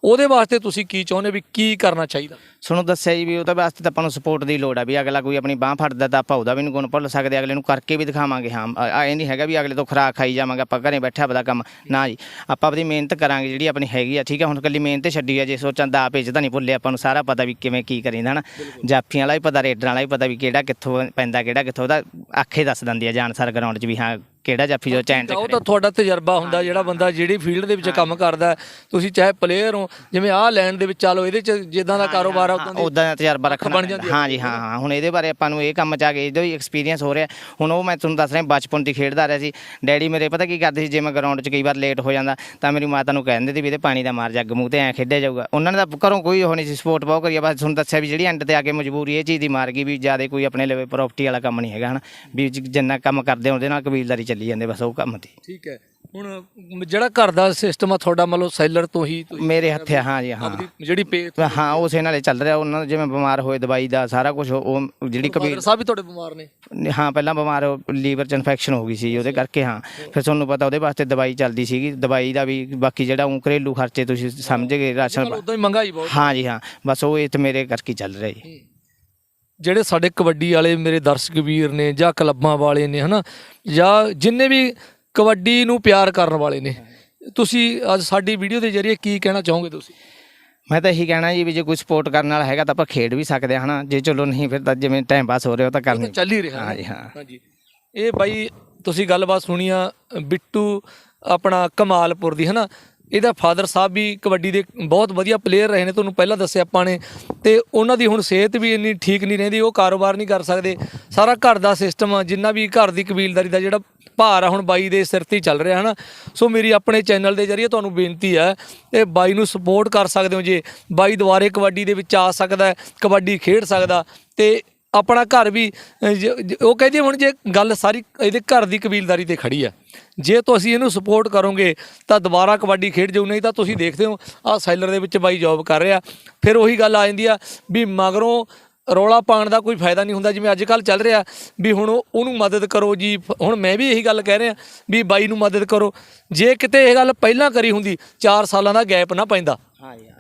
ਉਹਦੇ ਵਾਸਤੇ ਤੁਸੀਂ ਕੀ ਚਾਹੁੰਦੇ ਵੀ ਕੀ ਕਰਨਾ ਚਾਹੀਦਾ? ਤੁਹਾਨੂੰ ਦੱਸਿਆ ਜੀ ਵੀ ਉਹਦੇ ਵਾਸਤੇ ਤਾਂ ਆਪਾਂ ਨੂੰ ਸਪੋਰਟ ਦੀ ਲੋੜ ਆ ਵੀ ਅਗਲਾ ਕੋਈ ਆਪਣੀ ਬਾਹ ਫੜਦਾ ਤਾਂ ਆਪਾਂ ਉਹਦਾ ਵੀ ਨਹੀਂ ਗੁਣ ਭੁੱਲ ਸਕਦੇ ਅਗਲੇ ਨੂੰ ਕਰਕੇ ਵੀ ਦਿਖਾਵਾਂਗੇ ਹਾਂ ਆ ਇਹ ਨਹੀਂ ਹੈਗਾ ਵੀ ਅਗਲੇ ਤੋਂ ਖਰਾਕ ਖਾਈ ਜਾਵਾਂਗੇ ਆਪਾਂ ਘਰੇ ਬੈਠੇ ਆਪਦਾ ਕੰਮ ਨਾ ਜੀ। ਆਪਾਂ ਆਪਣੀ ਮਿਹਨਤ ਕਰਾਂਗੇ ਜਿਹੜੀ ਆਪਣੀ ਹੈਗੀ ਆ ਠੀਕ ਹੈ ਹੁਣ ਕੱਲੀ ਮਿਹਨਤ ਛੱਡੀ ਆ ਜੇ ਸੋਚਾਂ ਦਾ ਪੇਜ ਤਾਂ ਨਹੀਂ ਭੁੱਲੇ ਆਪਾਂ ਨੂੰ ਸਾਰਾ ਪਤਾ ਵੀ ਕਿਵੇਂ ਕੀ ਕਰੀਂਦਾ ਹਨਾ। ਜਾਫੀਆਂ ਵਾਲਾ ਵੀ ਪਤਾ ਰੇਡਰਾਂ ਵਾਲਾ ਵੀ ਪਤਾ ਵੀ ਕਿਹੜਾ ਕਿੱਥੋਂ ਪੈਂਦਾ ਕਿਹੜਾ ਕਿੱਥੋਂ ਉਹਦਾ ਅੱਖੇ ਦੱਸ ਦਿੰਦੀ ਆ ਜਾਨਸਰ ਗਰਾਊਂਡ 'ਚ ਵੀ ਹਾਂ ਕਿਹੜਾ ਜਾਫੀ ਜੋ ਚੈਨ ਤੇ ਉਹ ਤਾਂ ਤੁਹਾਡਾ ਤਜਰਬਾ ਹੁੰਦਾ ਜਿਹੜਾ ਬੰਦਾ ਜਿਹੜੀ ਫੀਲਡ ਦੇ ਵਿੱਚ ਕੰਮ ਕਰਦਾ ਤੁਸੀਂ ਚਾਹੇ ਪਲੇਅਰ ਹੋ ਜਿਵੇਂ ਆਹ ਲੈਣ ਦੇ ਵਿੱਚ ਚਾਲੋ ਇਹਦੇ ਚ ਜਿੱਦਾਂ ਦਾ ਕਾਰੋਬਾਰ ਆ ਉਦਾਂ ਦੀ ਦਾ ਤਜਰਬਾ ਰੱਖਣਾ। ਹਾਂ ਜੀ ਹਾਂ ਹਾਂ ਹੁਣ ਇਹਦੇ ਬਾਰੇ ਆਪਾਂ ਨੂੰ ਇਹ ਕੰਮ ਚ ਆ ਕੇ ਇਹਦਾ ਐਕਸਪੀਰੀਅੰਸ ਹੋ ਰਿਹਾ। ਹੁਣ ਉਹ ਮੈਂ ਤੁਹਾਨੂੰ ਦੱਸ ਰਿਹਾ ਬਚਪਨ ਦੀ ਖੇਡਦਾ ਰਿਹਾ ਸੀ। ਡੈਡੀ ਮੇਰੇ ਪਤਾ ਕੀ ਕਰਦੇ ਸੀ ਜੇ ਮੈਂ ਗਰਾਊਂਡ 'ਚ ਕਈ ਵਾਰ ਲੇਟ ਹੋ ਜਾਂਦਾ ਤਾਂ ਮੇਰੀ ਮਾਤਾ ਨੂੰ ਕਹਿੰਦੇ ਸੀ ਵੀ ਇਹਦੇ ਪਾਣੀ ਦਾ ਮਾਰ ਜੱਗ ਮੂੰਹ ਤੇ ਐ ਖੇਡਿਆ ਜਾਊਗਾ। ਉਹਨਾਂ ਨੇ ਤਾਂ ਘਰੋਂ ਕੋਈ ਉਹ ਨਹੀਂ ਸੀ ਸਪੋਰਟ ਬਹੁਤ ਕਰੀ ਆ, ਬਸ ਤੁਹਾਨੂੰ ਦੱਸਿਆ ਵੀ ਜਿਹੜੀ ਐਂਡ ਤੇ ਆ ਕੇ ਮਜਬੂਰੀ ਇਹ ਚੀਜ਼ ਦੀ ਮਾਰ ਗਈ ਵੀ ਜ਼ਿਆਦਾ ਕੋਈ ਆਪਣੇ ਲਈ ਪ੍ਰਾਪਰਟੀ ਵਾਲਾ ਕੰਮ ਨਹੀਂ ਹੈਗਾ ਹਨਾ। ਵੀ ਜਿੰਨਾ ਕੰਮ ਕਰਦੇ ਉਹਦੇ ਨਾਲ ਕਬੀਲਦਾਰੀ ਚੱਲੀ ਜਾਂਦੇ ਬਸ ਉਹ ਕੰਮ ਤੇ। ਠੀਕ ਹੈ। ਹੁਣ ਜਿਹੜਾ ਘਰ ਦਾ ਸਿਸਟਮ ਆ ਤੁਹਾਡਾ ਮੰਨ ਲਓ ਸੈਲਰ ਤੋਂ ਹੀ ਤੁਸੀਂ ਮੇਰੇ ਹੱਥੇ ਆ, ਹਾਂ ਜੀ ਹਾਂ। ਆਪਦੀ ਜਿਹੜੀ ਪੇ ਹਾਂ ਉਸੇ ਨਾਲੇ ਚੱਲ ਰਿਹਾ ਉਹਨਾਂ ਜਿਵੇਂ ਬਿਮਾਰ ਹੋਏ ਦਵਾਈ ਦਾ ਸਾਰਾ ਕੁਝ ਉਹ ਜਿਹੜੀ ਕਬੀਲ ਫਾਦਰ ਸਾਹਿਬ ਵੀ ਤੁਹਾਡੇ ਬਿਮਾਰ ਨੇ? ਹਾਂ ਪਹਿਲਾਂ ਬਿਮਾਰ ਲੀਵਰ ਚ ਇਨਫੈਕਸ਼ਨ ਹੋ ਗਈ ਸੀ ਉਹਦੇ ਕਰਕੇ ਹਾਂ। ਫਿਰ ਤੁਹਾਨੂੰ ਪਤਾ ਉਹਦੇ ਵਾਸਤੇ ਦਵਾਈ ਚੱਲਦੀ ਸੀਗੀ ਦਵਾਈ ਦਾ ਵੀ ਬਾਕੀ ਜਿਹੜਾ ਉਹ ਘਰੇਲੂ ਖਰਚੇ ਤੁਸੀਂ ਸਮਝ ਗਏ ਰਾਸ਼ਨ ਉਦਾਂ ਹੀ ਮਹਿੰਗਾਈ ਬਹੁਤ। ਹਾਂ ਜੀ ਹਾਂ। ਬਸ ਉਹ ਇਹ ਤੇ ਮੇਰੇ ਕਰਕੇ ਚੱਲ ਰਿਹਾ ਜੀ। ਜਿਹੜੇ ਸਾਡੇ ਕਬੱਡੀ ਵਾਲੇ ਮੇਰੇ ਦਰਸ਼ਕ ਵੀਰ ਨੇ ਜਾਂ ਕਲੱਬਾਂ ਵਾਲੇ ਨੇ ਹਨਾ? ਜਾਂ ਜਿੰਨੇ ਵੀ ਕਬੱਡੀ ਨੂੰ ਪਿਆਰ ਕਰਨ ਵਾਲੇ ਨੇ ਤੁਸੀਂ ਅੱਜ ਸਾਡੀ ਵੀਡੀਓ ਦੇ ਜ਼ਰੀਏ ਕੀ ਕਹਿਣਾ ਚਾਹੋਗੇ ਤੁਸੀਂ? ਮੈਂ ਤਾਂ ਇਹੀ ਕਹਿਣਾ ਜੀ ਵੀ ਜੇ ਕੋਈ ਸਪੋਰਟ ਕਰਨ ਵਾਲਾ ਹੈਗਾ ਤਾਂ ਆਪਾਂ ਖੇਡ ਵੀ ਸਕਦੇ ਹਾਂ ਹਨਾ? ਜੇ ਚਲੋ ਨਹੀਂ ਫਿਰ ਤਾਂ ਜਿਵੇਂ ਟਾਈਮ ਪਾਸ ਹੋ ਰਿਹਾ ਉਹ ਤਾਂ ਕਰਨੀ ਚੱਲ ਹੀ ਰਿਹਾ ਹਾਂ ਜੀ ਹਾਂ। ਹਾਂਜੀ। ਇਹ ਬਾਈ ਤੁਸੀਂ ਗੱਲਬਾਤ ਸੁਣੀ ਆ ਬਿੱਟੂ ਆਪਣਾ ਕਮਾਲਪੁਰ ਦੀ ਹਨਾ? ਇਹਦਾ ਫਾਦਰ ਸਾਹਿਬ ਵੀ ਕਬੱਡੀ ਦੇ ਬਹੁਤ ਵਧੀਆ ਪਲੇਅਰ ਰਹੇ ਨੇ, ਤੁਹਾਨੂੰ ਪਹਿਲਾਂ ਦੱਸਿਆ ਆਪਾਂ ਨੇ। ਤੇ ਉਹਨਾਂ ਦੀ ਹੁਣ ਸਿਹਤ ਵੀ ਇੰਨੀ ਠੀਕ ਨਹੀਂ ਰਹਿੰਦੀ, ਉਹ ਕਾਰੋਬਾਰ ਨਹੀਂ ਕਰ ਸਕਦੇ। ਸਾਰਾ ਘਰ ਦਾ ਸਿਸਟਮ ਜਿੰਨਾ ਵੀ ਘਰ ਦੀ ਕਬੀਲਦਾਰੀ ਦਾ ਜਿਹੜਾ ਭਾਰ ਆ, ਹੁਣ ਬਾਈ ਦੇ ਸਿਰ ਤੇ ਹੀ ਚੱਲ ਰਿਹਾ, ਹਨਾ। ਸੋ ਮੇਰੀ ਆਪਣੇ ਚੈਨਲ ਦੇ ਜ਼ਰੀਏ ਤੁਹਾਨੂੰ ਬੇਨਤੀ ਹੈ ਇਹ ਬਾਈ ਨੂੰ ਸਪੋਰਟ ਕਰ ਸਕਦੇ ਹੋ ਜੇ। ਬਾਈ ਦੁਬਾਰੇ ਕਬੱਡੀ ਦੇ ਵਿੱਚ ਆ ਸਕਦਾ, ਕਬੱਡੀ ਖੇਡ ਸਕਦਾ, ਤੇ ਆਪਣਾ ਘਰ ਵੀ ਜ- ਜ- ਉਹ ਕਹਿੰਦੀ ਹੁਣ ਜੇ ਗੱਲ ਸਾਰੀ ਇਹਦੇ ਘਰ ਦੀ ਕਬੀਲਦਾਰੀ ਤੇ ਖੜੀ ਆ। ਜੇ ਤੁਸੀਂ ਇਹਨੂੰ ਸਪੋਰਟ ਕਰੋਗੇ, ਤਾਂ ਦੁਬਾਰਾ ਕਬੱਡੀ ਖੇਡ ਜਾਊ, ਨਹੀਂ ਤਾਂ ਤੁਸੀਂ ਦੇਖਦੇ ਹੋ, ਆਹ ਸੈਲਰ ਦੇ ਵਿੱਚ ਬਾਈ ਜੌਬ ਕਰ ਰਿਹਾ। ਫਿਰ ਉਹੀ ਗੱਲ ਆ ਜਾਂਦੀ ਆ ਵੀ ਮਗਰੋਂ ਰੌਲਾ ਪਾਉਣ ਦਾ ਕੋਈ ਫਾਇਦਾ ਨਹੀਂ ਹੁੰਦਾ, ਜਿਵੇਂ ਅੱਜ ਕੱਲ ਚੱਲ ਰਿਹਾ ਵੀ ਹੁਣ ਉਹ- ਉਹਨੂੰ ਮਦਦ ਕਰੋ ਜੀ। ਫ- ਹੁਣ ਮੈਂ ਵੀ ਇਹੀ ਗੱਲ ਕਹਿ ਰਿਹਾ ਵੀ ਬਾਈ ਨੂੰ ਮਦਦ ਕਰੋ। ਜੇ ਕਿਤੇ ਇਹ ਗੱਲ ਪਹਿਲਾਂ ਕਰੀ ਹੁੰਦੀ 4 ਸਾਲਾਂ ਦਾ ਗੈਪ ਨਾ ਪੈਂਦਾ।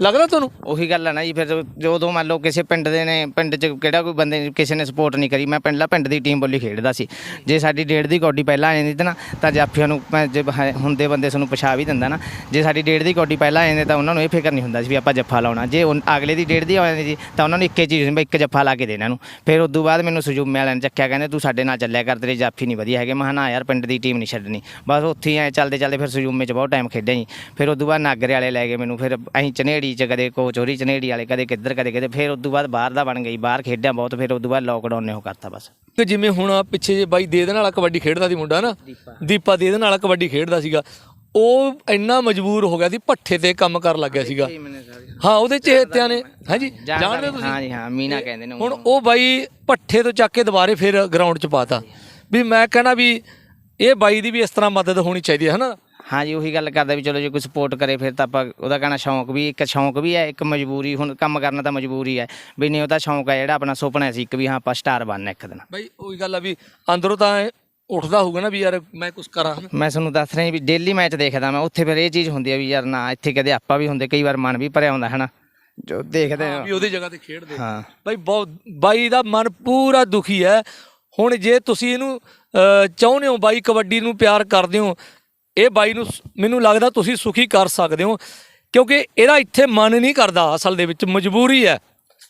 ਲੱਗਦਾ ਤੁਹਾਨੂੰ? ਉਹੀ ਗੱਲ ਹੈ ਨਾ ਜੀ ਫਿਰ ਜਦੋਂ ਮੰਨ ਲਓ ਕਿਸੇ ਪਿੰਡ ਦੇ ਨੇ ਪਿੰਡ 'ਚ ਕਿਹੜਾ ਕੋਈ ਬੰਦੇ ਨੇ- ਕਿਸੇ ਨੇ ਸਪੋਰਟ ਨਹੀਂ ਕਰੀ ਮੈਂ ਪਹਿਲਾਂ ਪਿੰਡ ਦੀ ਟੀਮ ਬੋਲੀ ਖੇਡਦਾ ਸੀ। ਜੇ ਸਾਡੀ ਡੇਢ ਦੀ ਕੌਡੀ ਪਹਿਲਾਂ ਆ ਜਾਂਦੀ ਤਾਂ ਨਾ ਤਾਂ ਜਾਫੀਆਂ ਨੂੰ ਮੈਂ ਜੇ ਹ- ਹੁੰਦੇ ਬੰਦੇ ਸਾਨੂੰ ਪਛਾ ਵੀ ਦਿੰਦਾ ਨਾ। ਜੇ ਸਾਡੀ ਡੇਢ ਦੀ ਕੌਡੀ ਪਹਿਲਾਂ ਆ ਜਾਂਦੀ ਤਾਂ ਉਹਨਾਂ ਨੂੰ ਇਹ ਫਿਕਰ ਨਹੀਂ ਹੁੰਦਾ ਸੀ ਵੀ ਆਪਾਂ ਜੱਫਾ ਲਾਉਣਾ। ਜੇ ਉਨ- ਅਗਲੇ ਦੀ ਡੇਢ ਦੀ ਆ ਜਾਂਦੀ ਸੀ ਤਾਂ ਉਹਨਾਂ ਨੂੰ ਇੱਕੇ ਚੀਜ਼ ਵੀ ਇੱਕ ਜੱਫਾ ਲਾ ਕੇ ਦੇਣਾ ਇਹਨੂੰ ਫਿਰ ਉਦੋਂ ਬਾਅਦ ਮੈਨੂੰ ਸੁਜੂਮੇ ਵਾਲਿਆਂ ਨੇ ਚੱਕਿਆ ਕਹਿੰਦੇ ਤੂੰ ਸਾਡੇ ਨਾਲ ਚੱਲਿਆ ਕਰ ਤੇਰੀ ਜਾਫੀ ਨਹੀਂ ਵਧੀਆ ਹੈਗੇ। ਮੈਂ ਕਿਹਾ ਨਾ ਯਾਰ ਪਿੰਡ ਦੀ ਟੀਮ ਨਹੀਂ ਛੱਡਣੀ। ਬਸ ਉੱਥੇ ਹੀ ਐ ਚੱਲਦੇ ਚੱਲਦੇ ਫਿਰ ਸੁਜੂਮੇ 'ਚ ਬਹੁਤ ਟਾਈਮ ਖੇਡਿਆ ਜੀ। ਫਿਰ ਉਦੋਂ ਬਾਅਦ ਨਾਗਰੇ ਵਾਲੇ ਲੈ ਗਏ ਮੈਨੂੰ ਫਿਰ ਅਸੀਂ ਚਨੇੜੀ 'ਚ ਕਦੇ ਕੋਚੋਰੀ ਚਨੇੜੀ ਵਾਲੇ ਕਦੇ ਕਿੱਧਰ ਕਦੇ ਕਿਤੇ ਫਿਰ ਉਦੋਂ ਬਾਅਦ ਬਾਹਰ ਦਾ ਬਣ ਗਈ ਬਾਹਰ ਖੇਡਿਆ ਬਹੁਤ ਫਿਰ ਉਦੋਂ ਬਾਅਦ ਲੋਕਡਾਊਨ ਨੇ ਉਹ ਕਰਤਾ ਬਸ। ਕਿ ਜਿਵੇਂ ਹੁਣ ਪਿੱਛੇ ਜੇ ਬਾਈ ਦੇ ਦੇਣ ਵਾਲਾ ਕਬੱਡੀ ਖੇਡਦਾ ਸੀ ਮੁੰਡਾ ਨਾ ਦੀਪਾ। ਦੇ ਦੇਣ ਵਾਲਾ ਕਬੱਡੀ ਖੇਡਦਾ ਸੀਗਾ ਉਹ ਇੰਨਾ ਮਜਬੂਰ ਹੋ ਗਿਆ ਸੀ ਪੱਠੇ ਤੇ ਕੰਮ ਕਰਨ ਲੱਗ ਗਿਆ ਸੀਗਾ। ਹਾਂ ਉਹਦੇ ਚਹੇਤਿਆਂ ਨੇ ਹਾਂਜੀ ਜਾਣਦੇ ਹੋ ਤੁਸੀਂ? ਹਾਂ ਜੀ ਹਾਂ ਮੀਨਾ ਕਹਿੰਦੇ ਨੇ ਹੁਣ ਉਹ ਬਾਈ ਪੱਠੇ ਤੋਂ ਚੱਕ ਕੇ ਦੁਬਾਰੇ ਫਿਰ ਗਰਾਊਂਡ 'ਚ ਪਾਤਾ। ਵੀ ਮੈਂ ਕਹਿੰਦਾ ਵੀ ਇਹ ਬਾਈ ਦੀ ਵੀ ਇਸ ਤਰ੍ਹਾਂ ਮਦਦ ਹੋਣੀ ਚਾਹੀਦੀ ਹੈ ਹਨਾ? ਹਾਂ ਜੀ ਉਹੀ ਗੱਲ ਕਰਦਾ ਵੀ ਚਲੋ ਜੇ ਕੋਈ ਸਪੋਰਟ ਕਰੇ ਫਿਰ ਤਾਂ ਆਪਾਂ ਉਹਦਾ ਕਹਿਣਾ ਸ਼ੌਂਕ ਵੀ ਇੱਕ ਸ਼ੌਂਕ ਵੀ ਹੈ ਇੱਕ ਮਜਬੂਰੀ ਹੁਣ ਕੰਮ ਕਰਨਾ ਤਾਂ ਮਜਬੂਰੀ ਹੈ ਵੀ ਨਹੀਂ ਉਹਦਾ ਸ਼ੌਂਕ ਹੈ ਜਿਹੜਾ ਆਪਣਾ ਸੁਪਨਾ ਸੀ ਇੱਕ ਵੀ ਹਾਂ ਆਪਾਂ ਸਟਾਰ ਬਣਨਾ ਇੱਕ ਦਿਨ। ਬਾਈ ਉਹੀ ਗੱਲ ਆ ਵੀ ਅੰਦਰੋਂ ਤਾਂ ਉੱਠਦਾ ਹੋਊਗਾ ਨਾ ਵੀ ਯਾਰ ਮੈਂ ਕੁਝ ਕਰਾਂ। ਮੈਂ ਤੁਹਾਨੂੰ ਦੱਸ ਰਿਹਾ ਵੀ ਡੇਲੀ ਮੈਚ ਦੇਖਦਾ ਮੈਂ ਉੱਥੇ ਫਿਰ ਇਹ ਚੀਜ਼ ਹੁੰਦੀ ਹੈ ਵੀ ਯਾਰ ਨਾ ਇੱਥੇ ਕਦੇ ਆਪਾਂ ਵੀ ਹੁੰਦੇ ਕਈ ਵਾਰ ਮਨ ਵੀ ਭਰਿਆ ਹੁੰਦਾ ਹਨਾ? ਜੋ ਦੇਖਦੇ ਵੀ ਉਹਦੀ ਜਗ੍ਹਾ ਤੇ ਖੇਡਦੇ। ਹਾਂ। ਬਾਈ ਬਹੁਤ ਬਾਈ ਦਾ ਮਨ ਪੂਰਾ ਦੁਖੀ ਹੈ। ਹੁਣ ਜੇ ਤੁਸੀਂ ਇਹਨੂੰ ਚਾਹੁੰਦੇ ਹੋ ਬਾਈ ਕਬੱਡੀ ਨੂੰ ਪਿਆਰ ਕਰਦੇ ਹੋ ਇਹ ਬਾਈ ਨੂੰ ਸ- ਮੈਨੂੰ ਲੱਗਦਾ ਤੁਸੀਂ ਸੁਖੀ ਕਰ ਸਕਦੇ ਹੋ, ਕਿਉਂਕਿ ਇਹਦਾ ਇੱਥੇ ਮਨ ਨਹੀਂ ਕਰਦਾ ਅਸਲ ਦੇ ਵਿੱਚ, ਮਜਬੂਰੀ ਹੈ।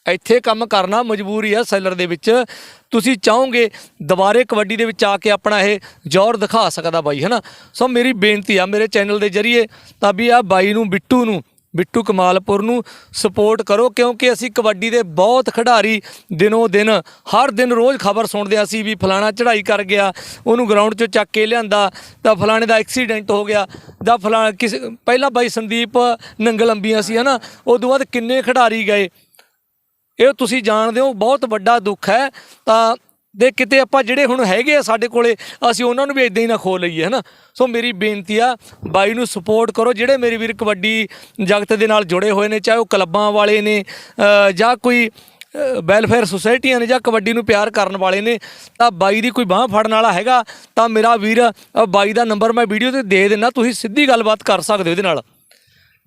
ਇੱਥੇ ਕੰਮ ਕਰਨਾ ਮਜਬੂਰੀ ਹੈ ਸੈਲਰ ਦੇ ਵਿੱਚ। ਤੁਸੀਂ ਚਾਹੋਗੇ ਦੁਬਾਰੇ ਕਬੱਡੀ ਦੇ ਵਿੱਚ ਆ ਕੇ ਆਪਣਾ ਇਹ ਜ਼ੋਰ ਦਿਖਾ ਸਕਦਾ ਬਾਈ ਹੈ ਨਾ ਸੋ ਮੇਰੀ ਬੇਨਤੀ ਆ, ਮੇਰੇ ਚੈਨਲ ਦੇ ਜ਼ਰੀਏ ਤਾਂ ਵੀ ਆ ਬਾਈ ਨੂੰ, ਬਿੱਟੂ ਨੂੰ ਬਿੱਟੂ ਕਮਾਲਪੁਰ ਨੂੰ ਸਪੋਰਟ ਕਰੋ, ਕਿਉਂਕਿ ਅਸੀਂ ਕਬੱਡੀ ਦੇ ਬਹੁਤ ਖਿਡਾਰੀ ਦਿਨੋ ਦਿਨ ਹਰ ਦਿਨ ਰੋਜ਼ ਖਬਰ ਸੁਣਦੇ ਅਸੀਂ ਵੀ ਫਲਾਣਾ ਚੜ੍ਹਾਈ ਕਰ ਗਿਆ, ਉਹਨੂੰ ਗਰਾਊਂਡ 'ਚੋਂ ਚੱਕ ਕੇ ਲਿਆਂਦਾ, ਤਾਂ ਫਲਾਣੇ ਦਾ ਐਕਸੀਡੈਂਟ ਹੋ ਗਿਆ ਦਾ ਫਲਾਣਾ ਕਿਸ, ਪਹਿਲਾਂ ਬਾਈ ਸੰਦੀਪ ਨੰਗਲੰਬੀਆਂ ਸੀ, ਹਨਾ, ਉਦੋਂ ਬਾਅਦ ਕਿੰਨੇ ਖਿਡਾਰੀ ਗਏ। ਇਹ ਤੁਸੀਂ ਜਾਣਦੇ ਹੋ, ਬਹੁਤ ਵੱਡਾ ਦੁੱਖ ਹੈ, ਤਾਂ ਦੇ ਕਿਤੇ ਆਪਾਂ ਜਿਹੜੇ ਹੁਣ ਹੈਗੇ ਆ ਸਾਡੇ ਕੋਲੇ, ਅਸੀਂ ਉਹਨਾਂ ਨੂੰ ਵੀ ਇਦਾਂ ਹੀ ਨਾ ਖੋ ਲਈਏ, ਹਨਾ? ਸੋ ਮੇਰੀ ਬੇਨਤੀ ਆ, ਬਾਈ ਨੂੰ ਸਪੋਰਟ ਕਰੋ, ਜਿਹੜੇ ਮੇਰੇ ਵੀਰ ਕਬੱਡੀ ਜਗਤ ਦੇ ਨਾਲ ਜੁੜੇ ਹੋਏ ਨੇ, ਚਾਹੇ ਉਹ ਕਲੱਬਾਂ ਵਾਲੇ ਨੇ ਜਾਂ ਕੋਈ ਵੈਲਫੇਅਰ ਸੁਸਾਇਟੀਆਂ ਨੇ ਜਾਂ ਕਬੱਡੀ ਨੂੰ ਪਿਆਰ ਕਰਨ ਵਾਲੇ ਨੇ, ਤਾਂ ਬਾਈ ਦੀ ਕੋਈ ਬਾਹ ਫੜਨ ਵਾਲਾ ਹੈਗਾ, ਤਾਂ ਮੇਰਾ ਵੀਰ ਬਾਈ ਦਾ ਨੰਬਰ ਮੈਂ ਵੀਡੀਓ ਤੇ ਦੇ ਦਿੰਦਾ ਤੁਸੀਂ ਸਿੱਧੀ ਗੱਲਬਾਤ ਕਰ ਸਕਦੇ ਹੋ ਇਹਦੇ ਨਾਲ।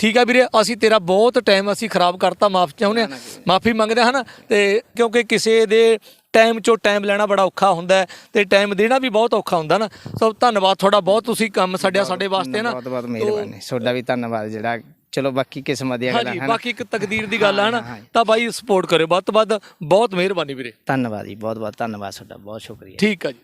ਠੀਕ ਆ ਵੀਰੇ ਅਸੀਂ ਤੇਰਾ ਬਹੁਤ ਟਾਈਮ ਅਸੀਂ ਖਰਾਬ ਕਰਤਾ ਮਾਫ ਚਾਹੁੰਦੇ ਹਾਂ। ਮਾਫੀ ਮੰਗਦੇ ਹਾਂ ਹਨਾ ਤੇ ਕਿਉਂਕਿ ਕਿਸੇ ਦੇ ਟਾਈਮ ਚੋਂ ਟਾਈਮ ਲੈਣਾ ਬੜਾ ਔਖਾ ਹੁੰਦਾ ਹੈ ਤੇ ਟਾਈਮ ਦੇਣਾ ਵੀ ਬਹੁਤ ਔਖਾ ਹੁੰਦਾ ਨਾ। ਸੋ ਧੰਨਵਾਦ ਤੁਹਾਡਾ ਬਹੁਤ ਤੁਸੀਂ ਕੰਮ ਛੱਡਿਆ ਸਾਡੇ ਵਾਸਤੇ ਨਾ। ਬਹੁਤ ਬਹੁਤ ਮਿਹਰਬਾਨੀ। ਤੁਹਾਡਾ ਵੀ ਧੰਨਵਾਦ ਜਿਹੜਾ ਚਲੋ ਬਾਕੀ ਕਿਸਮਤ ਦੀਆਂ ਗੱਲਾਂ ਹਾਂਜੀ ਹਨ? ਬਾਕੀ ਇੱਕ ਤਕਦੀਰ ਦੀ ਗੱਲ ਹੈ ਨਾ ਤਾਂ ਬਾਈ ਸਪੋਰਟ ਕਰਿਓ ਵੱਧ ਤੋਂ ਵੱਧ ਬਹੁਤ ਮਿਹਰਬਾਨੀ ਵੀਰੇ। ਧੰਨਵਾਦ ਜੀ ਬਹੁਤ ਬਹੁਤ ਧੰਨਵਾਦ ਤੁਹਾਡਾ ਬਹੁਤ ਸ਼ੁਕਰੀਆ। ਠੀਕ ਆ ਜੀ।